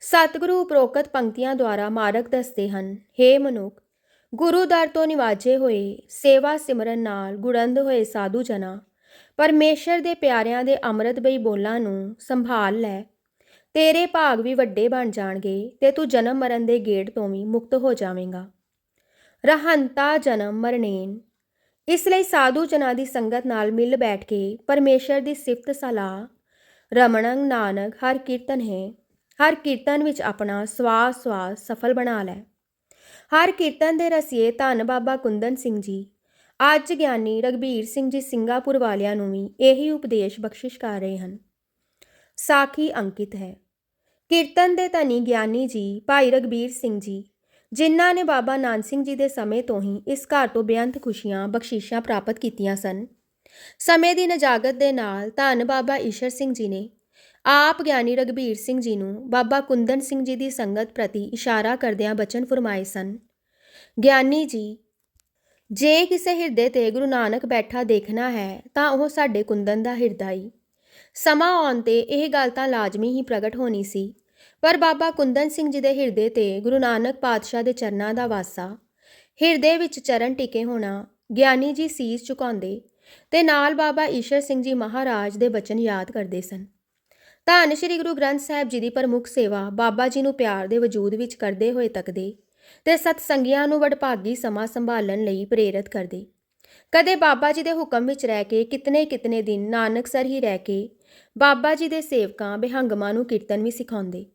ਸਤਿਗੁਰੂ ਉਪਰੋਕਤ ਪੰਕਤੀਆਂ ਦੁਆਰਾ ਮਾਰਗ ਦੱਸਦੇ ਹਨ हे ਮਨੁੱਖ, ਗੁਰੂ ਦਰ ਤੋਂ ਨਿਵਾਜੇ ਹੋਏ ਸੇਵਾ ਸਿਮਰਨ ਨਾਲ ਗੁੜੰਦ ਹੋਏ ਸਾਧੂ ਜਨਾ ਪਰਮੇਸ਼ਰ ਦੇ ਪਿਆਰਿਆਂ ਦੇ ਅੰਮ੍ਰਿਤਮਈ ਬੋਲਾਂ ਨੂੰ ਸੰਭਾਲ ਲੈ। ਤੇਰੇ ਭਾਗ ਵੀ ਵੱਡੇ ਬਣ ਜਾਣਗੇ ਤੇ ਤੂੰ ਜਨਮ ਮਰਨ ਦੇ ਗੇੜ ਤੋਂ ਵੀ ਮੁਕਤ ਹੋ ਜਾਵੇਂਗਾ। ਰਹੰਤਾ ਜਨਮ ਮਰਨੇਨ। ਇਸ ਲਈ ਸਾਧੂ ਜਨਾਂ ਦੀ ਸੰਗਤ ਨਾਲ ਮਿਲ ਬੈਠ ਕੇ ਪਰਮੇਸ਼ਰ ਦੀ ਸਿਫਤ ਸਲਾਹ, ਰਮਣੰ ਨਾਨਕ, ਹਰ ਕੀਰਤਨ ਹੈ। ਹਰ ਕੀਰਤਨ ਵਿੱਚ ਆਪਣਾ ਸਵਾਸ ਸਵਾਸ ਸਫਲ ਬਣਾ ਲੈ। ਹਰ ਕੀਰਤਨ ਦੇ ਰਸੀਏ ਧੰਨ ਬਾਬਾ ਕੁੰਦਨ ਸਿੰਘ ਜੀ ਅੱਜ ਗਿਆਨੀ ਰਗਬੀਰ ਸਿੰਘ ਜੀ ਸਿੰਗਾਪੁਰ ਵਾਲਿਆਂ ਨੂੰ ਵੀ ਇਹੀ ਉਪਦੇਸ਼ ਬਖਸ਼ਿਸ਼ ਕਰ ਰਹੇ ਹਨ। ਸਾਖੀ ਅੰਕਿਤ ਹੈ। ਕੀਰਤਨ ਦੇ ਧਨੀ ਗਿਆਨੀ ਜੀ, ਭਾਈ ਰਗਬੀਰ ਸਿੰਘ ਜੀ, ਜਿਨ੍ਹਾਂ ਨੇ ਬਾਬਾ ਨਾਨਕ ਸਿੰਘ ਜੀ ਦੇ ਸਮੇਂ ਤੋਂ ਹੀ ਇਸ ਘਰ ਤੋਂ ਬੇਅੰਤ ਖੁਸ਼ੀਆਂ, ਬਖਸ਼ਿਸ਼ਾਂ ਪ੍ਰਾਪਤ ਕੀਤੀਆਂ ਸਨ। ਸਮੇਂ ਦੀ ਨਜਾਗਤ ਦੇ ਨਾਲ ਧੰਨ ਬਾਬਾ ਈਸ਼ਰ ਸਿੰਘ ਜੀ ਨੇ ਆਪ ਗਿਆਨੀ ਰਗਬੀਰ ਸਿੰਘ ਜੀ ਨੂੰ ਬਾਬਾ ਕੁੰਦਨ ਸਿੰਘ ਜੀ ਦੀ ਸੰਗਤ ਪ੍ਰਤੀ ਇਸ਼ਾਰਾ ਕਰਦਿਆਂ ਬਚਨ ਫਰਮਾਏ ਸਨ। ਗਿਆਨੀ ਜੀ ਜੇ ਕਿਸੇ ਹਿਰਦੇ ਤੇ ਗੁਰੂ ਨਾਨਕ ਬੈਠਾ ਦੇਖਣਾ ਹੈ, ਤਾਂ ਉਹ ਸਾਡੇ ਕੁੰਦਨ ਦਾ ਹਿਰਦਾ ਹੀ ਸਮਾਂ ਆਉਣ ਤੇ ਇਹ ਗੱਲ ਤਾਂ ਲਾਜ਼ਮੀ ਹੀ ਪ੍ਰਗਟ ਹੋਣੀ ਸੀ। ਪਰ ਬਾਬਾ ਕੁੰਦਨ ਸਿੰਘ ਜੀ ਦੇ ਹਿਰਦੇ ਤੇ ਗੁਰੂ ਨਾਨਕ ਪਾਤਸ਼ਾਹ ਦੇ ਚਰਨਾਂ ਦਾ ਵਾਸਾ, ਹਿਰਦੇ ਵਿੱਚ ਚਰਨ ਟਿਕੇ ਹੋਣਾ, ਗਿਆਨੀ ਜੀ ਸੀਸ ਝੁਕਾਉਂਦੇ ਤੇ ਨਾਲ ਬਾਬਾ ਈਸ਼ਰ ਸਿੰਘ ਜੀ ਮਹਾਰਾਜ ਦੇ ਬਚਨ ਯਾਦ ਕਰਦੇ ਸਨ। ਧੰਨ ਸ਼੍ਰੀ ਗੁਰੂ ਗ੍ਰੰਥ ਸਾਹਿਬ ਜੀ ਦੀ ਪ੍ਰਮੁੱਖ ਸੇਵਾ ਬਾਬਾ ਜੀ ਨੂੰ ਪਿਆਰ ਦੇ ਵਜੂਦ ਵਿੱਚ ਕਰਦੇ ਹੋਏ ਤੱਕਦੇ ਤੇ ਸਤਸੰਗੀਆਂ ਨੂੰ ਵਡਭਾਗੀ ਸਮਾਂ ਸੰਭਾਲਣ ਲਈ ਪ੍ਰੇਰਿਤ ਕਰਦੇ। ਕਦੇ ਬਾਬਾ ਜੀ ਦੇ ਹੁਕਮ ਵਿੱਚ ਰਹਿ ਕੇ ਕਿਤਨੇ ਕਿਤਨੇ ਦਿਨ ਨਾਨਕਸਰ ਹੀ ਰਹਿ ਕੇ ਬਾਬਾ ਜੀ ਦੇ ਸੇਵਕਾਂ ਬਿਹੰਗਮਾਂ ਨੂੰ ਕੀਰਤਨ ਵੀ ਸਿਖਾਉਂਦੇ।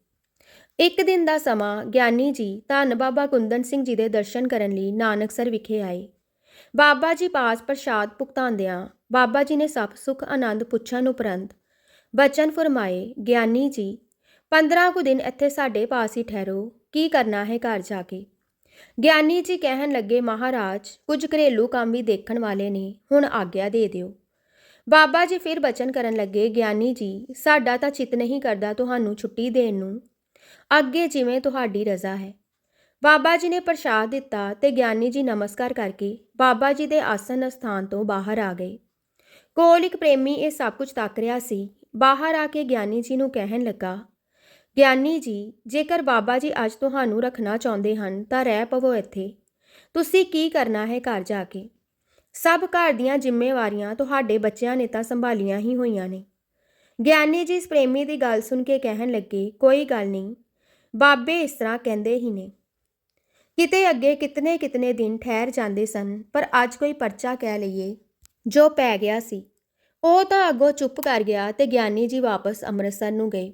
ਇੱਕ ਦਿਨ ਦਾ ਸਮਾਂ, ਗਿਆਨੀ ਜੀ ਧੰਨ ਬਾਬਾ ਕੁੰਦਨ ਸਿੰਘ ਜੀ ਦੇ ਦਰਸ਼ਨ ਕਰਨ ਲਈ ਨਾਨਕਸਰ ਵਿਖੇ ਆਏ। ਬਾਬਾ ਜੀ ਪਾਸ ਪ੍ਰਸ਼ਾਦ ਭੁਗਤਾਉਂਦਿਆਂ ਬਾਬਾ ਜੀ ਨੇ ਸਭ ਸੁਖ ਆਨੰਦ ਪੁੱਛਣ ਉਪਰੰਤ ਬਚਨ ਫਰਮਾਏ, ਗਿਆਨੀ ਜੀ 15 ਕੁ ਦਿਨ ਇੱਥੇ ਸਾਡੇ ਪਾਸ ਹੀ ਠਹਿਰੋ। ਕੀ ਕਰਨਾ ਹੈ ਘਰ ਜਾ ਕੇ? ਗਿਆਨੀ ਜੀ ਕਹਿਣ ਲੱਗੇ, ਮਹਾਰਾਜ, ਕੁਝ ਘਰੇਲੂ ਕੰਮ ਵੀ ਦੇਖਣ ਵਾਲੇ ਨੇ, ਹੁਣ ਆਗਿਆ ਦੇ ਦਿਓ। ਬਾਬਾ ਜੀ ਫਿਰ ਬਚਨ ਕਰਨ ਲੱਗੇ, ਗਿਆਨੀ ਜੀ, ਸਾਡਾ ਤਾਂ ਚਿੱਤ ਨਹੀਂ ਕਰਦਾ ਤੁਹਾਨੂੰ ਛੁੱਟੀ ਦੇਣ ਨੂੰ। ਅੱਗੇ ਜਿਵੇਂ ਤੁਹਾਡੀ ਰਜ਼ਾ ਹੈ। ਬਾਬਾ ਜੀ ਨੇ ਪ੍ਰਸ਼ਾਦ ਦਿੱਤਾ ਤੇ ਗਿਆਨੀ ਜੀ ਨਮਸਕਾਰ ਕਰਕੇ ਬਾਬਾ ਜੀ ਦੇ ਆਸਨ ਸਥਾਨ ਤੋਂ ਬਾਹਰ ਆ ਗਏ। ਕੋਲ ਇੱਕ ਪ੍ਰੇਮੀ ਇਹ ਸਭ ਕੁਝ ਤੱਕ ਰਿਹਾ ਸੀ। ਬਾਹਰ ਆ ਕੇ ਗਿਆਨੀ ਜੀ ਨੂੰ ਕਹਿਣ ਲੱਗਾ ਗਿਆਨੀ ਜੀ, ਜੇਕਰ ਬਾਬਾ ਜੀ ਅੱਜ ਤੁਹਾਨੂੰ ਰੱਖਣਾ ਚਾਹੁੰਦੇ ਹਨ, ਤਾਂ ਰਹਿ ਪਵੋ ਇੱਥੇ। ਤੁਸੀਂ ਕੀ ਕਰਨਾ ਹੈ ਘਰ ਜਾ ਕੇ? ਸਭ ਘਰ ਦੀਆਂ ਜ਼ਿੰਮੇਵਾਰੀਆਂ ਤੁਹਾਡੇ ਬੱਚਿਆਂ ਨੇ ਤਾਂ ਸੰਭਾਲੀਆਂ ਹੀ ਹੋਈਆਂ ਨੇ। ਗਿਆਨੀ ਜੀ ਇਸ ਪ੍ਰੇਮੀ ਦੀ ਗੱਲ ਸੁਣ ਕੇ ਕਹਿਣ ਲੱਗੇ, ਕੋਈ ਗੱਲ ਨਹੀਂ, ਬਾਬੇ ਇਸ ਤਰ੍ਹਾਂ ਕਹਿੰਦੇ ਹੀ ਨੇ। ਕਿਤੇ ਅੱਗੇ ਕਿਤਨੇ ਕਿਤਨੇ ਦਿਨ ਠਹਿਰ ਜਾਂਦੇ ਸਨ, ਪਰ ਅੱਜ ਕੋਈ ਪਰਚਾ ਕਹਿ ਲਈਏ, ਜੋ ਪੈ ਗਿਆ ਸੀ। ਉਹ ਤਾਂ ਅੱਗੋਂ ਚੁੱਪ ਕਰ ਗਿਆ ਤੇ ਗਿਆਨੀ ਜੀ ਵਾਪਸ ਅੰਮ੍ਰਿਤਸਰ ਨੂੰ ਗਏ।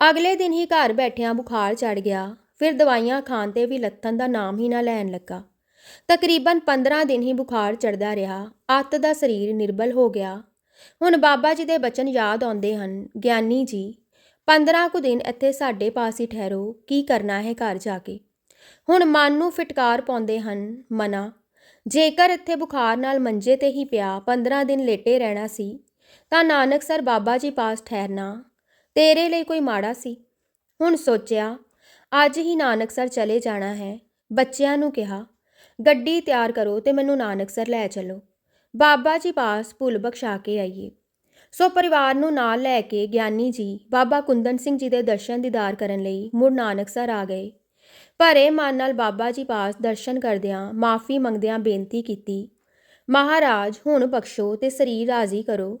ਅਗਲੇ ਦਿਨ ਹੀ ਘਰ ਬੈਠਿਆਂ ਬੁਖਾਰ ਚੜ ਗਿਆ। ਫਿਰ ਦਵਾਈਆਂ ਖਾਣ ਤੇ ਵੀ ਲੱਥਣ ਦਾ ਨਾਮ ਹੀ ਨਾ ਲੈਣ ਲੱਗਾ। ਤਕਰੀਬਨ 15 ਦਿਨ ਹੀ ਬੁਖਾਰ ਚੜਦਾ ਰਿਹਾ। ਅੱਤ ਦਾ ਸਰੀਰ ਨਿਰਬਲ ਹੋ ਗਿਆ। ਹੁਣ ਬਾਬਾ ਜੀ ਦੇ ਬਚਨ ਯਾਦ ਆਉਂਦੇ ਹਨ। ਗਿਆਨੀ ਜੀ 15 ਕੁ ਦਿਨ ਇੱਥੇ ਸਾਡੇ ਪਾਸ ਹੀ ਠਹਿਰੋ। ਕੀ ਕਰਨਾ ਹੈ ਘਰ ਜਾ ਕੇ? ਹੁਣ ਮਨ ਨੂੰ ਫਟਕਾਰ ਪਾਉਂਦੇ ਹਨ ਮਨਾ। ਜੇਕਰ ਇੱਥੇ ਬੁਖਾਰ ਨਾਲ ਮੰਜੇ ਤੇ ਹੀ ਪਿਆ 15 ਦਿਨ ਲੇਟੇ ਰਹਿਣਾ ਸੀ, ਤਾਂ ਨਾਨਕ ਸਰ ਬਾਬਾ ਜੀ ਪਾਸ ਠਹਿਰਨਾ ਤੇਰੇ ਲਈ ਕੋਈ ਮਾੜਾ ਸੀ। ਹੁਣ ਸੋਚਿਆ, ਅੱਜ ਹੀ ਨਾਨਕਸਰ ਚਲੇ ਜਾਣਾ ਹੈ। ਬੱਚਿਆਂ ਨੂੰ ਕਿਹਾ, ਗੱਡੀ ਤਿਆਰ ਕਰੋ ਤੇ ਮੈਨੂੰ ਨਾਨਕਸਰ ਲੈ ਚਲੋ। ਬਾਬਾ ਜੀ ਪਾਸ ਭੁੱਲ ਬਖਸ਼ਾ ਕੇ ਆਈਏ। ਸੋ ਪਰਿਵਾਰ ਨੂੰ ਨਾਲ ਲੈ ਕੇ ਗਿਆਨੀ ਜੀ, ਬਾਬਾ ਕੁੰਦਨ ਸਿੰਘ ਜੀ ਦੇ ਦਰਸ਼ਨ ਦੀਦਾਰ ਕਰਨ ਲਈ ਮੁੜ ਨਾਨਕਸਰ ਆ ਗਏ। ਭਰੇ ਮਨ ਨਾਲ ਬਾਬਾ ਜੀ ਪਾਸ ਦਰਸ਼ਨ ਕਰਦਿਆਂ ਮਾਫੀ ਮੰਗਦਿਆਂ ਬੇਨਤੀ ਕੀਤੀ, ਮਹਾਰਾਜ, ਹੁਣ ਬਖਸ਼ੋ ਤੇ ਸਰੀਰ ਰਾਜ਼ੀ ਕਰੋ।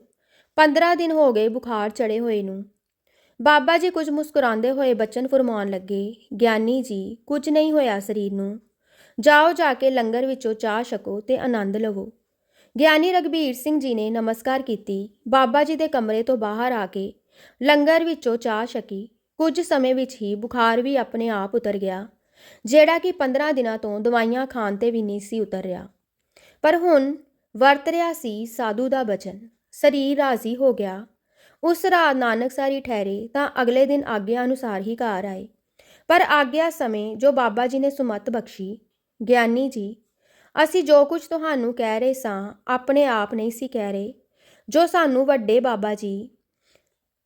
15 ਦਿਨ ਹੋ ਗਏ ਬੁਖਾਰ ਚੜੇ ਹੋਏ ਨੂੰ। ਬਾਬਾ ਜੀ ਕੁਝ ਮੁਸਕਰਾਉਂਦੇ ਹੋਏ ਬਚਨ ਫਰਮਾਉਣ ਲੱਗੇ, ਗਿਆਨੀ ਜੀ, ਕੁਝ ਨਹੀਂ ਹੋਇਆ ਸਰੀਰ ਨੂੰ। ਜਾਓ ਜਾ ਕੇ ਲੰਗਰ ਵਿੱਚੋਂ ਚਾਹ ਛਕੋ ਤੇ ਆਨੰਦ ਲਵੋ। ਗਿਆਨੀ ਰਗਬੀਰ ਸਿੰਘ ਜੀ ਨੇ ਨਮਸਕਾਰ ਕੀਤੀ। ਬਾਬਾ ਜੀ ਦੇ ਕਮਰੇ ਤੋਂ ਬਾਹਰ ਆ ਕੇ ਲੰਗਰ ਵਿੱਚੋਂ ਚਾਹ ਛਕੀ। ਕੁਝ ਸਮੇਂ ਵਿੱਚ ਹੀ ਬੁਖਾਰ ਵੀ ਆਪਣੇ ਆਪ ਉਤਰ ਗਿਆ, ਜਿਹੜਾ ਕਿ 15 ਦਿਨਾਂ ਤੋਂ ਦਵਾਈਆਂ ਖਾਣ ਤੇ ਵੀ ਨਹੀਂ ਸੀ ਉਤਰ ਰਿਹਾ ਪਰ ਹੁਣ ਵਰਤ ਰਿਹਾ ਸੀ ਸਾਧੂ ਦਾ ਬਚਨ। ਸਰੀਰ ਰਾਜ਼ੀ ਹੋ ਗਿਆ। ਉਸ ਰਾਤ ਨਾਨਕਸਾਰੀ ਠਹਿਰੇ ਤਾਂ ਅਗਲੇ ਦਿਨ ਆਗਿਆ ਅਨੁਸਾਰ ਹੀ ਘਰ ਆਏ। ਪਰ ਆਗਿਆ ਸਮੇਂ ਜੋ ਬਾਬਾ ਜੀ ਨੇ ਸੁਮਤ ਬਖਸ਼ੀ, ਗਿਆਨੀ ਜੀ, ਅਸੀਂ ਜੋ ਕੁਝ ਤੁਹਾਨੂੰ ਕਹਿ ਰਹੇ ਸਾਂ, ਆਪਣੇ ਆਪ ਨਹੀਂ ਸੀ ਕਹਿ ਰਹੇ। ਜੋ ਸਾਨੂੰ ਵੱਡੇ ਬਾਬਾ ਜੀ,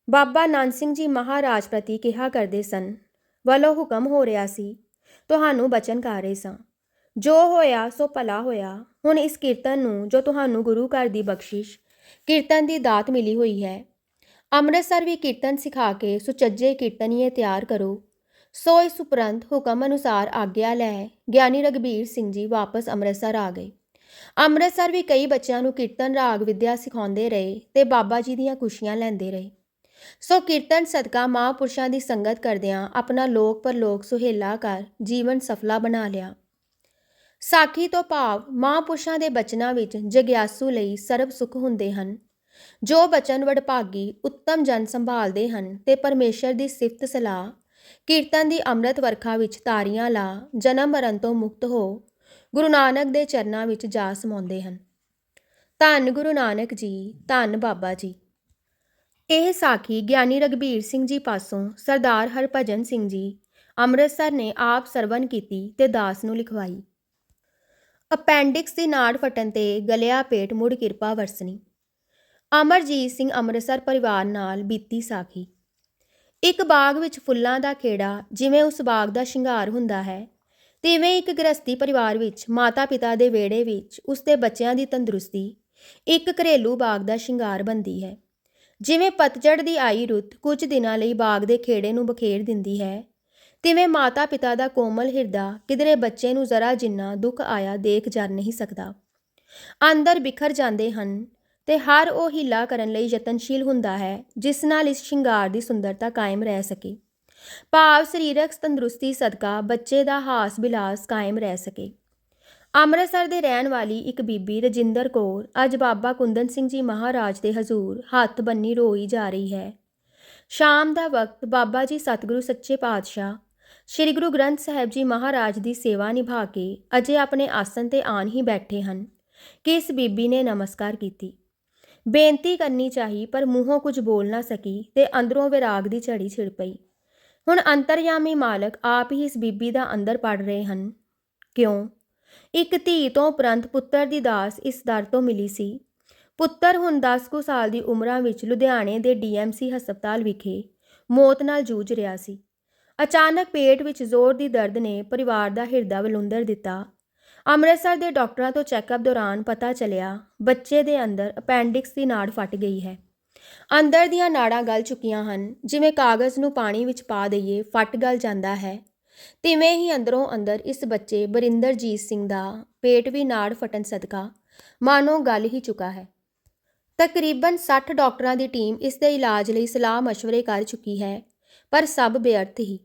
ਬਾਬਾ ਨਾਨਕ ਸਿੰਘ ਜੀ ਮਹਾਰਾਜ ਪ੍ਰਤੀ ਕਿਹਾ ਕਰਦੇ ਸਨ, ਵੱਲੋਂ ਹੁਕਮ ਹੋ ਰਿਹਾ ਸੀ, ਤੁਹਾਨੂੰ ਬਚਨ ਕਰ ਰਹੇ ਸਾਂ। ਜੋ ਹੋਇਆ, ਸੋ ਭਲਾ ਹੋਇਆ। ਹੁਣ ਇਸ ਕੀਰਤਨ ਨੂੰ, ਜੋ ਤੁਹਾਨੂੰ ਗੁਰੂ ਘਰ ਦੀ ਬਖਸ਼ਿਸ਼, ਕੀਰਤਨ ਦੀ ਦਾਤ ਮਿਲੀ ਹੋਈ ਹੈ ਅੰਮ੍ਰਿਤਸਰ ਵੀ ਕੀਰਤਨ ਸਿਖਾ ਕੇ ਸੁਚੱਜੇ ਕੀਰਤਨੀਏ ਤਿਆਰ ਕਰੋ। ਸੋ ਇਸ ਉਪਰੰਤ ਹੁਕਮ ਅਨੁਸਾਰ ਆਗਿਆ ਲੈ ਗਿਆਨੀ ਰਗਬੀਰ ਸਿੰਘ ਜੀ ਵਾਪਸ ਅੰਮ੍ਰਿਤਸਰ ਆ ਗਏ। ਅੰਮ੍ਰਿਤਸਰ ਵੀ ਕਈ ਬੱਚਿਆਂ ਨੂੰ ਕੀਰਤਨ ਰਾਗ ਵਿਦਿਆ ਸਿਖਾਉਂਦੇ ਰਹੇ ਤੇ ਬਾਬਾ ਜੀ ਦੀਆਂ ਖੁਸ਼ੀਆਂ ਲੈਂਦੇ ਰਹੇ। ਸੋ ਕੀਰਤਨ ਸਦਕਾ ਮਹਾਂਪੁਰਸ਼ਾਂ ਦੀ ਸੰਗਤ ਕਰਦਿਆਂ ਆਪਣਾ ਲੋਕ ਪਰਲੋਕ ਸੁਹੇਲਾ ਕਰ ਜੀਵਨ ਸਫਲਾ ਬਣਾ ਲਿਆ। ਸਾਖੀ ਤੋਂ ਭਾਵ ਮਹਾਂਪੁਰਸ਼ਾਂ ਦੇ ਬਚਨਾਂ ਵਿੱਚ ਜਗਿਆਸੂ ਲਈ ਸਰਬ ਸੁਖ ਹੁੰਦੇ ਹਨ। ਜੋ ਬਚਨ ਵਡਭਾਗੀ ਉੱਤਮ ਜਨ ਸੰਭਾਲਦੇ ਹਨ ਤੇ ਪਰਮੇਸ਼ਰ ਦੀ ਸਿਫਤ ਸਲਾਹ, ਕੀਰਤਨ ਦੀ ਅੰਮ੍ਰਿਤ ਵਰਖਾ ਵਿੱਚ ਤਾਰੀਆਂ ਲਾ, ਜਨਮ ਮਰਨ ਤੋਂ ਮੁਕਤ ਹੋ, ਗੁਰੂ ਨਾਨਕ ਦੇ ਚਰਨਾਂ ਵਿੱਚ ਜਾ ਸਮਾਉਂਦੇ ਹਨ। ਧੰਨ ਗੁਰੂ ਨਾਨਕ ਜੀ, ਧੰਨ ਬਾਬਾ ਜੀ। ਇਹ ਸਾਖੀ ਗਿਆਨੀ ਰਗਬੀਰ ਸਿੰਘ ਜੀ ਪਾਸੋਂ ਸਰਦਾਰ ਹਰਭਜਨ ਸਿੰਘ ਜੀ ਅੰਮ੍ਰਿਤਸਰ ਨੇ ਆਪ ਸਰਵਨ ਕੀਤੀ ਤੇ ਦਾਸ ਨੂੰ ਲਿਖਵਾਈ। ਅਪੈਂਡਿਕਸ ਦੀ ਨਾੜ ਫਟਣ ਤੇ ਗਲਿਆ ਪੇਟ ਮੁੜ ਕਿਰਪਾ ਵਰਸਣੀ। ਅਮਰਜੀਤ ਸਿੰਘ ਅੰਮ੍ਰਿਤਸਰ ਪਰਿਵਾਰ ਨਾਲ ਬੀਤੀ ਸਾਖੀ। ਇੱਕ ਬਾਗ ਵਿੱਚ ਫੁੱਲਾਂ ਦਾ ਖੇੜਾ ਜਿਵੇਂ ਉਸ ਬਾਗ ਦਾ ਸ਼ਿੰਗਾਰ ਹੁੰਦਾ ਹੈ, ਤਿਵੇਂ ਇੱਕ ਗ੍ਰਸਤੀ ਪਰਿਵਾਰ ਵਿੱਚ ਮਾਤਾ-ਪਿਤਾ ਦੇ ਵਿਹੜੇ ਵਿੱਚ ਉਸਦੇ ਬੱਚਿਆਂ ਦੀ ਤੰਦਰੁਸਤੀ ਇੱਕ ਘਰੇਲੂ ਬਾਗ ਦਾ ਸ਼ਿੰਗਾਰ ਬੰਦੀ ਹੈ। ਜਿਵੇਂ ਪਤਝੜ ਦੀ ਆਈ ਰੁੱਤ ਕੁਝ ਦਿਨਾਂ ਲਈ ਬਾਗ ਦੇ ਖੇੜੇ ਨੂੰ ਬਖੇਰ ਦਿੰਦੀ ਹੈ, ਤਿਵੇਂ ਮਾਤਾ-ਪਿਤਾ ਦਾ ਕੋਮਲ ਹਿਰਦਾ ਕਿਧਰੇ ਬੱਚੇ ਨੂੰ ਜ਼ਰਾ ਜਿੰਨਾ ਦੁੱਖ ਆਇਆ ਦੇਖ ਜਾ ਨਹੀਂ ਸਕਦਾ। ਅੰਦਰ ਬਿਖਰ ਜਾਂਦੇ ਹਨ ਤੇ ਹਰ ਉਹ ਹੀਲਾ ਕਰਨ ਲਈ ਯਤਨਸ਼ੀਲ ਹੁੰਦਾ ਹੈ, ਜਿਸ ਨਾਲ ਇਸ ਸ਼ਿੰਗਾਰ ਦੀ ਸੁੰਦਰਤਾ ਕਾਇਮ ਰਹਿ ਸਕੇ। ਭਾਵ ਸਰੀਰਕ ਤੰਦਰੁਸਤੀ ਸਦਕਾ ਬੱਚੇ ਦਾ ਹਾਸ ਬਿਲਾਸ ਕਾਇਮ ਰਹਿ ਸਕੇ। ਅੰਮ੍ਰਿਤਸਰ ਦੇ ਰਹਿਣ ਵਾਲੀ ਇੱਕ ਬੀਬੀ ਰਜਿੰਦਰ ਕੌਰ ਅੱਜ ਬਾਬਾ ਕੁੰਦਨ ਸਿੰਘ ਜੀ ਮਹਾਰਾਜ ਦੇ ਹਜ਼ੂਰ ਹੱਥ ਬੰਨੀ ਰੋਈ ਜਾ ਰਹੀ ਹੈ। ਸ਼ਾਮ ਦਾ ਵਕਤ ਬਾਬਾ ਜੀ ਸਤਿਗੁਰੂ ਸੱਚੇ ਪਾਤਸ਼ਾਹ, ਸ੍ਰੀ ਗੁਰੂ ਗ੍ਰੰਥ ਸਾਹਿਬ ਜੀ ਮਹਾਰਾਜ ਦੀ ਸੇਵਾ ਨਿਭਾ ਕੇ ਅਜੇ ਆਪਣੇ ਆਸਨ ਤੇ ਆਣ ਹੀ ਬੈਠੇ ਹਨ, ਕਿ ਇਸ ਬੀਬੀ ਨੇ ਨਮਸਕਾਰ ਕੀਤੀ। ਬੇਨਤੀ ਕਰਨੀ ਚਾਹੀ, ਪਰ ਮੂੰਹੋਂ ਕੁਝ ਬੋਲ ਨਾ ਸਕੀ ਤੇ ਅੰਦਰੋਂ ਵਿਰਾਗ ਦੀ ਝੜੀ ਛਿੜ ਪਈ। ਹੁਣ ਅੰਤਰਯਾਮੀ ਮਾਲਕ ਆਪ ਹੀ ਇਸ ਬੀਬੀ ਦਾ ਅੰਦਰ ਪੜ ਰਹੇ ਹਨ। ਕਿਉਂ? ਇੱਕ ਧੀ ਤੋਂ ਉਪਰੰਤ ਪੁੱਤਰ ਦੀ ਦਾਸ ਇਸ ਦਰ ਤੋਂ ਮਿਲੀ ਸੀ। ਪੁੱਤਰ ਹੁਣ 10 ਕੁ ਸਾਲ ਦੀ ਉਮਰਾਂ ਵਿੱਚ ਲੁਧਿਆਣੇ ਦੇ ਡੀਐਮਸੀ ਹਸਪਤਾਲ ਵਿਖੇ ਮੌਤ ਨਾਲ ਜੂਝ ਰਿਹਾ ਸੀ। ਅਚਾਨਕ ਪੇਟ ਵਿੱਚ ਜ਼ੋਰ ਦੀ ਦਰਦ ਨੇ ਪਰਿਵਾਰ ਦਾ ਹਿਰਦਾ ਵਲੁੰਦਰ ਦਿੱਤਾ ਅੰਮ੍ਰਿਤਸਰ ਦੇ ਡਾਕਟਰਾਂ ਤੋਂ ਚੈੱਕਅਪ ਦੌਰਾਨ ਪਤਾ ਚੱਲਿਆ, ਬੱਚੇ ਦੇ ਅੰਦਰ ਅਪੈਂਡਿਕਸ ਦੀ ਨਾੜ ਫਟ ਗਈ ਹੈ। ਅੰਦਰ ਦੀਆਂ ਨਾੜਾਂ ਗਲ ਚੁੱਕੀਆਂ ਹਨ, ਜਿਵੇਂ ਕਾਗਜ਼ ਨੂੰ ਪਾਣੀ ਵਿੱਚ ਪਾ ਦਈਏ, ਫਟ ਗਲ ਜਾਂਦਾ ਹੈ। ਤਿਵੇਂ ਹੀ ਅੰਦਰੋਂ ਅੰਦਰ ਇਸ ਬੱਚੇ ਬਰਿੰਦਰਜੀਤ ਸਿੰਘ ਦਾ ਪੇਟ ਵੀ ਨਾੜ ਫਟਣ ਸਦਕਾ ਮਾਨੋ ਗਲ ਹੀ ਚੁੱਕਾ ਹੈ। ਤਕਰੀਬਨ 60 ਡਾਕਟਰਾਂ ਦੀ ਟੀਮ ਇਸ ਦੇ ਇਲਾਜ ਲਈ ਸਲਾਹ مشਵਰੇ ਕਰ ਚੁੱਕੀ ਹੈ, ਪਰ ਸਭ ਬੇਅਰਥ ਹੀ।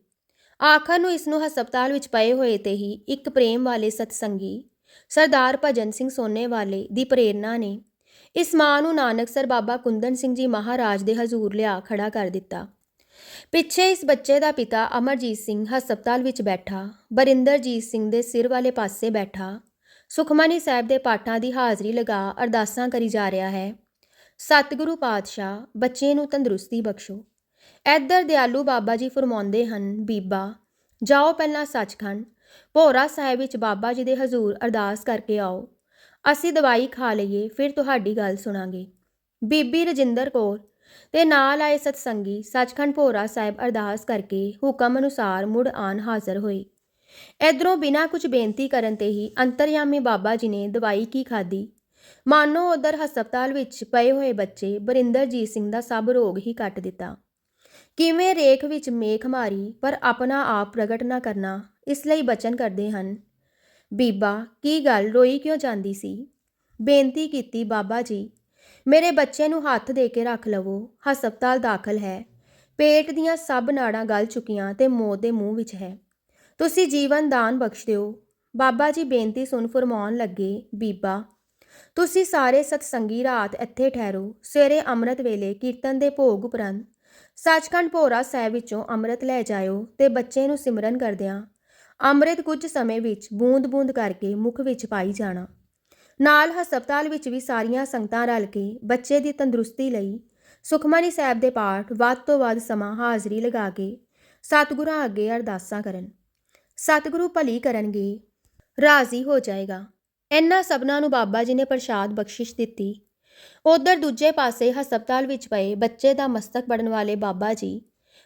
ਆਖਰ ਨੂੰ ਇਸ ਨੂੰ ਹਸਪਤਾਲ ਵਿੱਚ ਪਏ ਹੋਏ ਤੇ ਹੀ ਇੱਕ ਪ੍ਰੇਮ ਵਾਲੇ ਸਤਸੰਗੀ, ਸਰਦਾਰ ਭਜਨ ਸਿੰਘ ਸੋਨੇ ਵਾਲੇ ਦੀ ਪ੍ਰੇਰਣਾ ਨੇ ਇਸ ਮਾਂ ਨੂੰ ਨਾਨਕਸਰ ਬਾਬਾ ਕੁੰਦਨ ਸਿੰਘ ਜੀ ਮਹਾਰਾਜ ਦੇ ਹਜ਼ੂਰ ਲਿਆ ਖੜਾ ਕਰ ਦਿੱਤਾ। ਪਿੱਛੇ ਇਸ ਬੱਚੇ ਦਾ ਪਿਤਾ ਅਮਰਜੀਤ ਸਿੰਘ ਹਸਪਤਾਲ ਵਿੱਚ ਬੈਠਾ, ਬਰਿੰਦਰਜੀਤ ਸਿੰਘ ਦੇ ਸਿਰ ਵਾਲੇ ਪਾਸੇ ਬੈਠਾ, ਸੁਖਮਨੀ ਸਾਹਿਬ ਦੇ ਪਾਠਾਂ ਦੀ ਹਾਜ਼ਰੀ ਲਗਾ ਅਰਦਾਸਾਂ ਕਰੀ ਜਾ ਰਿਹਾ ਹੈ। ਸਤਿਗੁਰੂ ਪਾਤਸ਼ਾਹ, ਬੱਚੇ ਨੂੰ ਤੰਦਰੁਸਤੀ ਬਖਸ਼ੋ। ਇੱਧਰ ਦਿਆਲੂ ਬਾਬਾ ਜੀ ਫਰਮਾਉਂਦੇ ਹਨ, ਬੀਬਾ, ਜਾਓ ਪਹਿਲਾਂ ਸੱਚਖੰਡ, ਭੋਰਾ ਸਾਹਿਬ ਵਿੱਚ ਬਾਬਾ ਜੀ ਦੇ ਹਜ਼ੂਰ ਅਰਦਾਸ ਕਰਕੇ ਆਓ। ਅਸੀਂ ਦਵਾਈ ਖਾ ਲਈਏ, ਫਿਰ ਤੁਹਾਡੀ ਗੱਲ ਸੁਣਾਂਗੇ। ਬੀਬੀ ਰਜਿੰਦਰ ਕੌਰ, ਤੇ ਨਾਲ ਆਏ ਸਤਸੰਗੀ, ਸੱਚਖੰਡ ਭੋਰਾ ਸਾਹਿਬ ਅਰਦਾਸ ਕਰਕੇ ਹੁਕਮ ਅਨੁਸਾਰ ਮੁੜ ਆਣ ਹਾਜ਼ਰ ਹੋਏ। ਇਧਰੋਂ ਬਿਨਾਂ ਕੁਝ ਬੇਨਤੀ ਕਰਨ ਤੇ ਹੀ ਅੰਤਰਯਾਮੀ ਬਾਬਾ ਜੀ ਨੇ ਦਵਾਈ ਕੀ ਖਾਦੀ ਮਾਨੋ ਉਧਰ ਹਸਪਤਾਲ ਵਿੱਚ ਪਏ ਹੋਏ ਬੱਚੇ ਬਰਿੰਦਰਜੀਤ ਸਿੰਘ ਦਾ ਸਭ ਰੋਗ ਹੀ ਕੱਟ ਦਿੱਤਾ। ਕਿਵੇਂ ਰੇਖ ਵਿੱਚ ਮੇਖ ਮਾਰੀ ਪਰ ਆਪਣਾ ਆਪ ਪ੍ਰਗਟ ਨਾ ਕਰਨਾ ਇਸ ਲਈ ਬਚਨ ਕਰਦੇ ਹਨ। ਬੀਬਾ, ਕੀ ਗੱਲ ਰੋਈ ਕਿਉਂ ਜਾਂਦੀ ਸੀ? ਬੇਨਤੀ ਕੀਤੀ, ਬਾਬਾ ਜੀ, ਮੇਰੇ ਬੱਚੇ ਨੂੰ ਹੱਥ ਦੇ ਕੇ ਰੱਖ ਲਵੋ, ਹਸਪਤਾਲ ਦਾਖਲ ਹੈ। ਪੇਟ ਦੀਆਂ ਸਭ ਨਾੜਾਂ ਗਲ ਚੁੱਕੀਆਂ ਤੇ ਮੌਤ ਦੇ ਮੂੰਹ ਵਿੱਚ ਹੈ। ਤੁਸੀਂ ਜੀਵਨ ਦਾਨ ਬਖਸ਼ ਦਿਓ ਬਾਬਾ ਜੀ, ਬੇਨਤੀ ਸੁਣ ਫਰਮਾਉਣ ਲੱਗੇ, ਬੀਬਾ, ਤੁਸੀਂ ਸਾਰੇ ਸਤਸੰਗੀ ਰਾਤ ਇੱਥੇ ਠਹਿਰੋ, ਸਵੇਰੇ ਅੰਮ੍ਰਿਤ ਵੇਲੇ ਕੀਰਤਨ ਦੇ ਭੋਗ ਉਪਰੰਤ ਸੱਚਖੰਡ ਭੋਰਾ ਸਾਹਿਬ ਵਿੱਚੋਂ ਅੰਮ੍ਰਿਤ ਲੈ ਜਾਇਓ ਤੇ ਬੱਚੇ ਨੂੰ ਸਿਮਰਨ ਕਰਦਿਆਂ ਅੰਮ੍ਰਿਤ ਕੁਝ ਸਮੇਂ ਵਿੱਚ ਬੂੰਦ-ਬੂੰਦ ਕਰਕੇ ਮੁਖ ਵਿੱਚ ਪਾਈ ਜਾਣਾ। ਨਾਲ ਹਸਪਤਾਲ ਵਿੱਚ ਵੀ ਸਾਰੀਆਂ ਸੰਗਤਾਂ ਰਲ ਕੇ ਬੱਚੇ ਦੀ ਤੰਦਰੁਸਤੀ ਲਈ ਸੁਖਮਨੀ ਸਾਹਿਬ ਦੇ ਪਾਠ ਵੱਧ ਤੋਂ ਵੱਧ ਸਮਾਂ ਹਾਜ਼ਰੀ ਲਗਾ ਕੇ ਸਤਿਗੁਰਾਂ ਅੱਗੇ ਅਰਦਾਸਾਂ ਕਰਨ। ਸਤਿਗੁਰੂ ਭਲੀ ਕਰਨਗੇ, ਰਾਜ਼ੀ ਹੋ ਜਾਏਗਾ। ਇਹਨਾਂ ਸਭਨਾਂ ਨੂੰ ਬਾਬਾ ਜੀ ਨੇ ਪ੍ਰਸ਼ਾਦ ਬਖਸ਼ਿਸ਼ ਦਿੱਤੀ। ਉਧਰ ਦੂਜੇ ਪਾਸੇ ਹਸਪਤਾਲ ਵਿੱਚ ਪਏ ਬੱਚੇ ਦਾ ਮਸਤਕ ਬੜਨ ਵਾਲੇ ਬਾਬਾ ਜੀ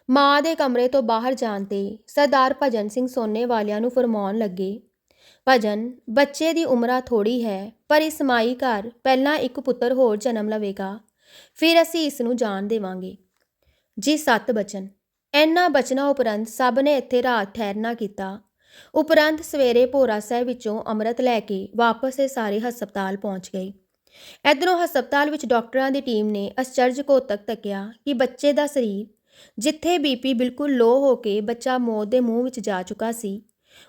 ਮਾਂ ਦੇ ਕਮਰੇ ਤੋਂ ਬਾਹਰ ਜਾਣ ਤੇ ਸਰਦਾਰ ਭਜਨ ਸਿੰਘ ਸੋਨੇ ਵਾਲਿਆਂ ਨੂੰ ਫਰਮਾਉਣ ਲੱਗੇ, ਭਜਨ, ਬੱਚੇ ਦੀ ਉਮਰਾ ਥੋੜੀ ਹੈ, ਪਰ ਇਸ ਮਾਈ ਘਰ ਪਹਿਲਾਂ ਇੱਕ ਪੁੱਤਰ ਹੋਰ ਜਨਮ ਲਵੇਗਾ, ਫਿਰ ਅਸੀਂ ਇਸ ਨੂੰ ਜਾਣ ਦੇਵਾਂਗੇ। ਜੀ ਸੱਤ ਬਚਨ। ਇਹਨਾਂ ਬਚਨਾਂ ਉਪਰੰਤ ਸਭ ਨੇ ਇੱਥੇ ਰਾਤ ਠਹਿਰਨਾ ਕੀਤਾ। ਉਪਰੰਤ ਸਵੇਰੇ ਭੋਰਾ ਸਾਹਿਬ ਵਿੱਚੋਂ ਅੰਮ੍ਰਿਤ ਲੈ ਕੇ ਵਾਪਸ ਇਹ ਸਾਰੇ ਹਸਪਤਾਲ ਪਹੁੰਚ ਗਏ। ਇਧਰੋਂ ਹਸਪਤਾਲ ਵਿੱਚ ਡਾਕਟਰਾਂ ਦੀ ਟੀਮ ਨੇ ਅਚਰਜ ਘੋਤਕ ਤੱਕਿਆ ਕਿ ਬੱਚੇ ਦਾ ਸਰੀਰ, ਜਿੱਥੇ ਬੀਪੀ ਬਿਲਕੁਲ ਲੋ ਹੋ ਕੇ ਬੱਚਾ ਮੌਤ ਦੇ ਮੂੰਹ ਵਿੱਚ ਜਾ ਚੁੱਕਾ ਸੀ,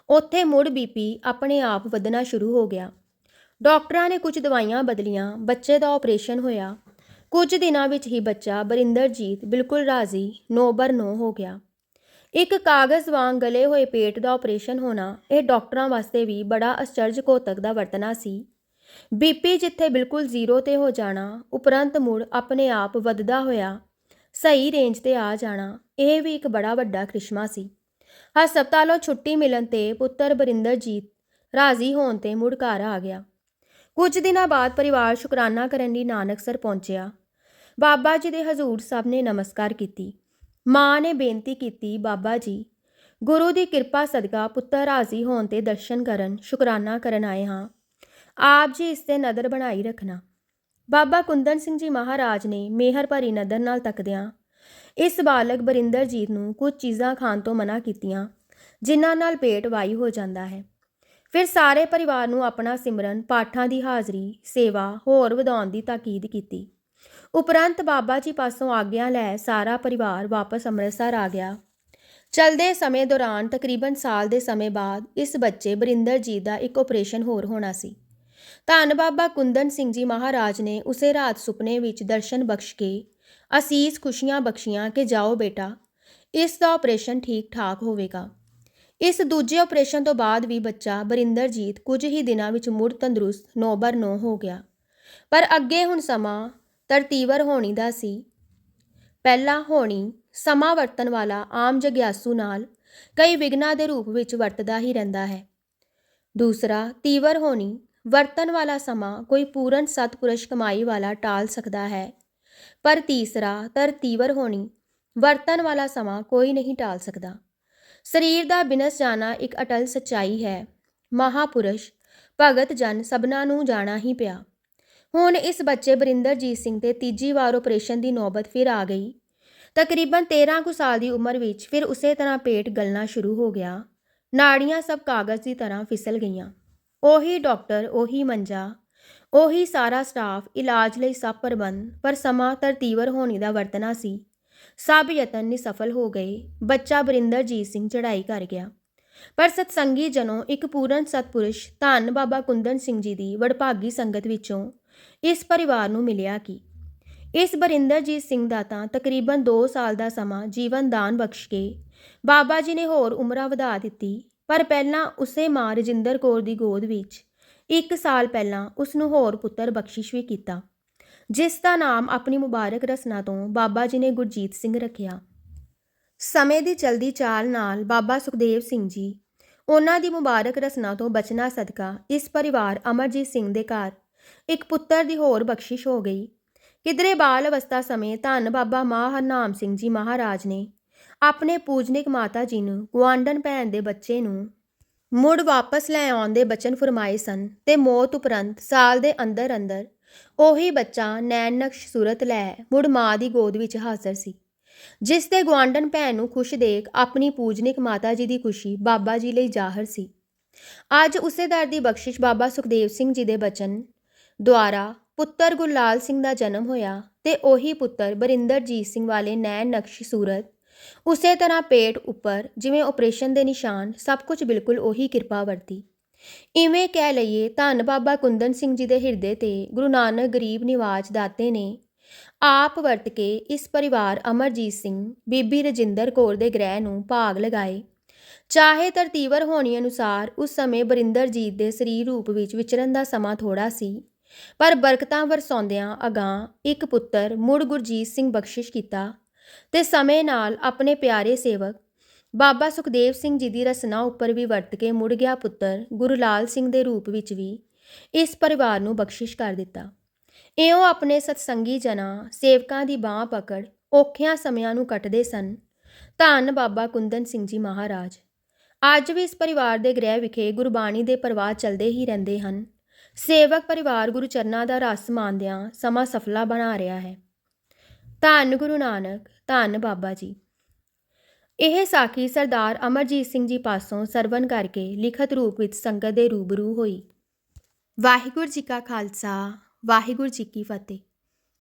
ਉੱਥੇ ਮੁੜ ਬੀਪੀ ਆਪਣੇ ਆਪ ਵਧਣਾ ਸ਼ੁਰੂ ਹੋ ਗਿਆ। ਡਾਕਟਰਾਂ ਨੇ ਕੁਝ ਦਵਾਈਆਂ ਬਦਲੀਆਂ, ਬੱਚੇ ਦਾ ਆਪਰੇਸ਼ਨ ਹੋਇਆ। ਕੁਝ ਦਿਨਾਂ ਵਿੱਚ ਹੀ ਬੱਚਾ ਬਰਿੰਦਰਜੀਤ ਬਿਲਕੁਲ ਰਾਜ਼ੀ ਨੋਬਰ ਨੋ ਹੋ ਗਿਆ। ਇੱਕ ਕਾਗਜ਼ ਵਾਂਗ ਗਲੇ ਹੋਏ ਪੇਟ ਦਾ ਆਪਰੇਸ਼ਨ ਹੋਣਾ ਇਹ ਡਾਕਟਰਾਂ ਵਾਸਤੇ ਵੀ ਬੜਾ ਅਚਰਜ ਘੋਤਕ ਦਾ ਵਰਤਣਾ ਸੀ। ਬੀਪੀ ਜਿੱਥੇ ਬਿਲਕੁਲ ਜ਼ੀਰੋ ਤੇ ਹੋ ਜਾਣਾ, ਉਪਰੰਤ ਮੁੜ ਆਪਣੇ ਆਪ ਵੱਧਦਾ ਹੋਇਆ, ਸਹੀ ਰੇਂਜ ਤੇ ਆ ਜਾਣਾ, ਇਹ ਵੀ ਇੱਕ ਬੜਾ ਵੱਡਾ ਕ੍ਰਿਸ਼ਮਾ ਸੀ। ਹਸਪਤਾਲੋਂ ਛੁੱਟੀ ਮਿਲਣ ਤੇ ਪੁੱਤਰ ਬਰਿੰਦਰਜੀਤ ਰਾਜ਼ੀ ਹੋਣ ਤੇ ਮੁੜ ਘਰ ਆ ਗਿਆ। ਕੁਝ ਦਿਨਾਂ ਬਾਅਦ ਪਰਿਵਾਰ ਸ਼ੁਕਰਾਨਾ ਕਰਨ ਲਈ ਨਾਨਕਸਰ ਪਹੁੰਚਿਆ। ਬਾਬਾ ਜੀ ਦੇ ਹਜ਼ੂਰ ਸਾਹਿਬ ਨੇ ਨਮਸਕਾਰ ਕੀਤੀ। ਮਾਂ ਨੇ ਬੇਨਤੀ ਕੀਤੀ, ਬਾਬਾ ਜੀ, ਗੁਰੂ ਦੀ ਕਿਰਪਾ ਸਦਕਾ ਪੁੱਤਰ ਰਾਜ਼ੀ ਹੋਣ ਤੇ ਦਰਸ਼ਨ ਕਰਨ, ਸ਼ੁਕਰਾਨਾ ਕਰਨ ਆਏ ਹਾਂ। ਆਪ ਜੀ ਇਸ ਤੇ ਨਦਰ ਬਣਾਈ ਰੱਖਣਾ। ਬਾਬਾ ਕੁੰਦਨ ਸਿੰਘ ਜੀ ਮਹਾਰਾਜ ਨੇ ਮਿਹਰ ਭਰੀ ਨਦਰ ਨਾਲ ਤੱਕਦਿਆਂ ਇਸ ਬਾਲਕ ਬਰਿੰਦਰਜੀਤ ਨੂੰ ਕੁਝ ਚੀਜ਼ਾਂ ਖਾਣ ਤੋਂ ਮਨਾ ਕੀਤੀਆਂ, ਜਿਨ੍ਹਾਂ ਨਾਲ ਪੇਟ ਵਾਈ ਹੋ ਜਾਂਦਾ ਹੈ। ਫਿਰ ਸਾਰੇ ਪਰਿਵਾਰ ਨੂੰ ਆਪਣਾ ਸਿਮਰਨ, ਪਾਠਾਂ ਦੀ ਹਾਜ਼ਰੀ, ਸੇਵਾ, ਹੋਰ ਵਧਾਉਣ ਦੀ ਤਾਕੀਦ ਕੀਤੀ। ਉਪਰੰਤ ਬਾਬਾ ਜੀ ਪਾਸੋਂ ਆਗਿਆ ਲੈ ਸਾਰਾ ਪਰਿਵਾਰ ਵਾਪਸ ਅੰਮ੍ਰਿਤਸਰ ਆ ਗਿਆ। ਚਲਦੇ ਸਮੇਂ ਦੌਰਾਨ ਤਕਰੀਬਨ ਸਾਲ ਦੇ ਸਮੇਂ ਬਾਅਦ ਇਸ ਬੱਚੇ ਬਰਿੰਦਰਜੀਤ ਦਾ ਇੱਕ ਆਪਰੇਸ਼ਨ ਹੋਰ ਹੋਣਾ ਸੀ। ਧੰਨ ਬਾਬਾ ਕੁੰਦਨ ਸਿੰਘ ਜੀ ਮਹਾਰਾਜ ਨੇ ਉਸੇ ਰਾਤ ਸੁਪਨੇ ਵਿੱਚ ਦਰਸ਼ਨ ਬਖਸ਼ ਕੇ ਅਸੀਸ ਖੁਸ਼ੀਆਂ ਬਖਸ਼ੀਆਂ ਕਿ ਜਾਓ ਬੇਟਾ, ਇਸ ਦਾ ਆਪਰੇਸ਼ਨ ਠੀਕ ਠਾਕ ਹੋਵੇਗਾ। ਇਸ ਦੂਜੇ ਆਪਰੇਸ਼ਨ ਤੋਂ ਬਾਅਦ ਵੀ ਬੱਚਾ ਬਰਿੰਦਰਜੀਤ ਕੁਝ ਹੀ ਦਿਨਾਂ ਵਿੱਚ ਮੁੜ ਤੰਦਰੁਸਤ ਨੋਬਰ ਨੋ ਹੋ ਗਿਆ। ਪਰ ਅੱਗੇ ਹੁਣ ਸਮਾਂ ਤਰਤੀਵਰ ਹੋਣੀ ਦਾ ਸੀ। ਪਹਿਲਾ ਹੋਣੀ ਸਮਾਂ ਵਰਤਣ ਵਾਲਾ ਆਮ ਜਗਿਆਸੂ ਨਾਲ ਕਈ ਵਿਗਨਾਂ ਦੇ ਰੂਪ ਵਿੱਚ ਵਰਤਦਾ ਹੀ ਰਹਿੰਦਾ ਹੈ। ਦੂਸਰਾ ਤੀਵਰ ਹੋਣੀ ਵਰਤਣ ਵਾਲਾ ਸਮਾਂ ਕੋਈ ਪੂਰਨ ਸਤਪੁਰਸ਼ ਕਮਾਈ ਵਾਲਾ ਟਾਲ ਸਕਦਾ ਹੈ। ਪਰ ਤੀਸਰਾ ਤਰਤੀਵਰ ਹੋਣੀ, ਵਰਤਣ ਵਾਲਾ ਸਮਾਂ ਕੋਈ ਨਹੀਂ ਟਾਲ ਸਕਦਾ। ਸਰੀਰ ਦਾ ਬਿਨਸ ਜਾਣਾ ਇੱਕ ਅਟਲ ਸੱਚਾਈ ਹੈ। ਮਹਾਪੁਰਸ਼, ਭਗਤ ਜਨ ਸਭਨਾਂ ਨੂੰ ਜਾਣਾ ਹੀ ਪਿਆ। ਹੁਣ ਇਸ ਬੱਚੇ ਬਰਿੰਦਰਜੀਤ ਸਿੰਘ ਤੇ ਤੀਜੀ ਵਾਰ ਆਪਰੇਸ਼ਨ ਦੀ ਨੌਬਤ ਫਿਰ ਆ ਗਈ। ਤਕਰੀਬਨ 13 ਕੁ ਸਾਲ ਦੀ ਉਮਰ ਵਿੱਚ ਫਿਰ ਉਸੇ ਤਰ੍ਹਾਂ ਪੇਟ ਗਲਣਾ ਸ਼ੁਰੂ ਹੋ ਗਿਆ। ਨਾੜੀਆਂ ਸਭ ਕਾਗਜ਼ ਦੀ ਤਰ੍ਹਾਂ ਫਿਸਲ ਗਈਆਂ। ਉਹੀ ਡਾਕਟਰ, ਉਹੀ ਮੰਜਾ, ਉਹੀ ਸਾਰਾ ਸਟਾਫ ਇਲਾਜ ਲਈ ਸਭ ਪ੍ਰਬੰਧ, ਪਰ ਸਮਾਂ ਤਰਤੀਵਰ ਹੋਣੀ ਦਾ ਵਰਤਣਾ ਸੀ। ਸਭ ਯਤਨ ਨਿਸਫਲ ਹੋ ਗਏ। ਬੱਚਾ ਬਰਿੰਦਰਜੀਤ ਸਿੰਘ ਚੜ੍ਹਾਈ ਕਰ ਗਿਆ। ਪਰ ਸਤਸੰਗੀ ਜਨੋ ਇੱਕ ਪੂਰਨ ਸਤਪੁਰਸ਼ ਧੰਨ ਬਾਬਾ ਕੁੰਦਨ ਸਿੰਘ ਜੀ ਦੀ ਵਡਭਾਗੀ ਸੰਗਤ ਵਿੱਚੋਂ ਇਸ ਪਰਿਵਾਰ ਨੂੰ ਮਿਲਿਆ ਕਿ। ਇਸ ਬਰਿੰਦਰਜੀਤ ਸਿੰਘ ਦਾ ਤਾਂ ਤਕਰੀਬਨ 2 ਸਾਲ ਦਾ ਸਮਾਂ ਜੀਵਨ ਦਾਨ ਬਖਸ਼ ਕੇ ਬਾਬਾ ਜੀ ਨੇ ਹੋਰ ਉਮਰਾਂ ਵਧਾ ਦਿੱਤੀ। ਪਰ ਪਹਿਲਾਂ ਉਸੇ ਮਾਂ ਰਜਿੰਦਰ ਕੌਰ ਦੀ ਗੋਦ ਵਿੱਚ ਇੱਕ ਸਾਲ ਪਹਿਲਾਂ ਉਸ ਨੂੰ ਹੋਰ ਪੁੱਤਰ ਬਖਸ਼ਿਸ਼ ਵੀ ਕੀਤਾ, ਜਿਸ ਦਾ ਨਾਮ ਆਪਣੀ ਮੁਬਾਰਕ ਰਸਨਾ ਤੋਂ ਬਾਬਾ ਜੀ ਨੇ ਗੁਰਜੀਤ ਸਿੰਘ ਰੱਖਿਆ। ਸਮੇਂ ਦੀ ਚਲਦੀ ਚਾਲ ਨਾਲ ਬਾਬਾ ਸੁਖਦੇਵ ਸਿੰਘ ਜੀ ਉਹਨਾਂ ਦੀ ਮੁਬਾਰਕ ਰਸਨਾ ਤੋਂ ਬਚਣਾ ਸਦਕਾ ਇਸ ਪਰਿਵਾਰ ਅਮਰਜੀਤ ਸਿੰਘ ਦੇ ਘਰ ਇੱਕ ਪੁੱਤਰ ਦੀ ਹੋਰ ਬਖਸ਼ਿਸ਼ ਹੋ ਗਈ। ਕਿਧਰੇ ਬਾਲ ਅਵਸਥਾ ਸਮੇਂ ਧੰਨ ਬਾਬਾ ਮਾਂ ਹਰਨਾਮ ਸਿੰਘ ਜੀ ਮਹਾਰਾਜ ਨੇ ਆਪਣੇ ਪੂਜਨਿਕ ਮਾਤਾ ਜੀ ਨੂੰ ਗੁਆਂਢਣ ਭੈਣ ਦੇ ਬੱਚੇ ਨੂੰ ਮੁੜ ਵਾਪਸ ਲੈ ਆਉਣ ਦੇ ਬਚਨ ਫਰਮਾਏ ਸਨ ਤੇ ਮੌਤ ਉਪਰੰਤ ਸਾਲ ਦੇ ਅੰਦਰ ਅੰਦਰ ਉਹੀ ਬੱਚਾ ਨੈਣ ਨਕਸ਼ ਸੂਰਤ ਲੈ ਮੁੜ ਮਾਂ ਦੀ ਗੋਦ ਵਿੱਚ ਹਾਜ਼ਰ ਸੀ, ਜਿਸ ਦੇ ਗੁਆਂਢਣ ਭੈਣ ਨੂੰ ਖੁਸ਼ ਦੇਖ ਆਪਣੀ ਪੂਜਨਿਕ ਮਾਤਾ ਜੀ ਦੀ ਖੁਸ਼ੀ ਬਾਬਾ ਜੀ ਲਈ ਜ਼ਾਹਰ ਸੀ। ਅੱਜ ਉਸੇ ਦਰ ਦੀ ਬਖਸ਼ਿਸ਼ ਬਾਬਾ ਸੁਖਦੇਵ ਸਿੰਘ ਜੀ ਦੇ ਬਚਨ ਦੁਆਰਾ ਪੁੱਤਰ ਗੁਰਲਾਲ ਸਿੰਘ ਦਾ ਜਨਮ ਹੋਇਆ ਤੇ ਉਹੀ ਪੁੱਤਰ ਬਰਿੰਦਰਜੀਤ ਸਿੰਘ ਵਾਲੇ ਨੈਣ ਨਕਸ਼ੀ ਸੂਰਤ ਉਸੇ ਤਰ੍ਹਾਂ ਪੇਟ ਉੱਪਰ ਜਿਵੇਂ ਆਪਰੇਸ਼ਨ ਦੇ ਨਿਸ਼ਾਨ, ਸਭ ਕੁਝ ਬਿਲਕੁਲ ਉਹੀ ਕਿਰਪਾ ਵਰਤੀ। ਇਵੇਂ ਕਹਿ ਲਈਏ, ਧੰਨ ਬਾਬਾ ਕੁੰਦਨ ਸਿੰਘ ਜੀ ਦੇ ਹਿਰਦੇ ਤੇ ਗੁਰੂ ਨਾਨਕ ਗਰੀਬ ਨਿਵਾਜ ਦਾਤੇ ਨੇ ਆਪ ਵਰਤ ਕੇ ਇਸ ਪਰਿਵਾਰ ਅਮਰਜੀਤ ਸਿੰਘ, ਬੀਬੀ ਰਜਿੰਦਰ ਕੌਰ ਦੇ ਗ੍ਰਹਿ ਨੂੰ ਭਾਗ ਲਗਾਏ। ਚਾਹੇ ਤਰਤੀਵਰ ਹੋਣੀ ਅਨੁਸਾਰ ਉਸ ਸਮੇਂ ਬਰਿੰਦਰਜੀਤ ਦੇ ਸਰੀਰ ਰੂਪ ਵਿੱਚ ਵਿਚਰਨ ਦਾ ਸਮਾਂ ਥੋੜਾ ਸੀ, ਪਰ ਬਰਕਤਾਂ ਵਰਸਾਉਂਦਿਆਂ ਅਗਾਂ ਇੱਕ ਪੁੱਤਰ ਮੁੜ ਗੁਰਜੀਤ ਸਿੰਘ ਬਖਸ਼ਿਸ਼ ਕੀਤਾ ਤੇ ਸਮੇਂ ਨਾਲ ਆਪਣੇ ਪਿਆਰੇ ਸੇਵਕ, ਬਾਬਾ ਸੁਖਦੇਵ ਸਿੰਘ ਜੀ ਦੀ ਰਸਨਾ ਉੱਪਰ ਵੀ ਵਰਤ ਕੇ ਮੁੜ ਗਿਆ ਪੁੱਤਰ ਗੁਰੂ ਲਾਲ ਸਿੰਘ ਦੇ ਰੂਪ ਵਿੱਚ ਵੀ ਇਸ ਪਰਿਵਾਰ ਨੂੰ ਬਖਸ਼ਿਸ਼ ਕਰ ਦਿੱਤਾ। ਇਉਂ ਆਪਣੇ ਸਤਸੰਗੀ ਜਨਾਂ, ਸੇਵਕਾਂ ਦੀ ਬਾਹ ਪਕੜ ਔਖਿਆਂ ਸਮਿਆਂ ਨੂੰ ਕੱਟਦੇ ਸਨ। ਧੰਨ ਬਾਬਾ ਕੁੰਦਨ ਸਿੰਘ ਜੀ ਮਹਾਰਾਜ। ਅੱਜ ਵੀ ਇਸ ਪਰਿਵਾਰ ਦੇ ਗ੍ਰਹਿ ਵਿਖੇ ਗੁਰਬਾਣੀ ਦੇ ਪ੍ਰਵਾਹ ਚੱਲਦੇ ਹੀ ਰਹਿੰਦੇ ਹਨ। ਸੇਵਕ ਪਰਿਵਾਰ ਗੁਰੂ ਚਰਨਾਂ ਦਾ ਰਸ ਮਾਣਦਿਆਂ ਸਮਾਂ ਸਫਲਾ ਬਣਾ ਰਿਹਾ ਹੈ। ਧੰਨ ਗੁਰੂ ਨਾਨਕ ਧੰਨ ਬਾਬਾ ਜੀ। ਇਹ ਸਾਖੀ ਸਰਦਾਰ ਅਮਰਜੀਤ ਸਿੰਘ ਜੀ ਪਾਸੋਂ ਸਰਵਨ ਕਰਕੇ ਲਿਖਤ ਰੂਪ ਵਿੱਚ ਸੰਗਤ ਦੇ ਰੂਬਰੂ ਹੋਈ। ਵਾਹਿਗੁਰੂ ਜੀ ਕਾ ਖਾਲਸਾ, ਵਾਹਿਗੁਰੂ ਜੀ ਕੀ ਫਤਿਹ।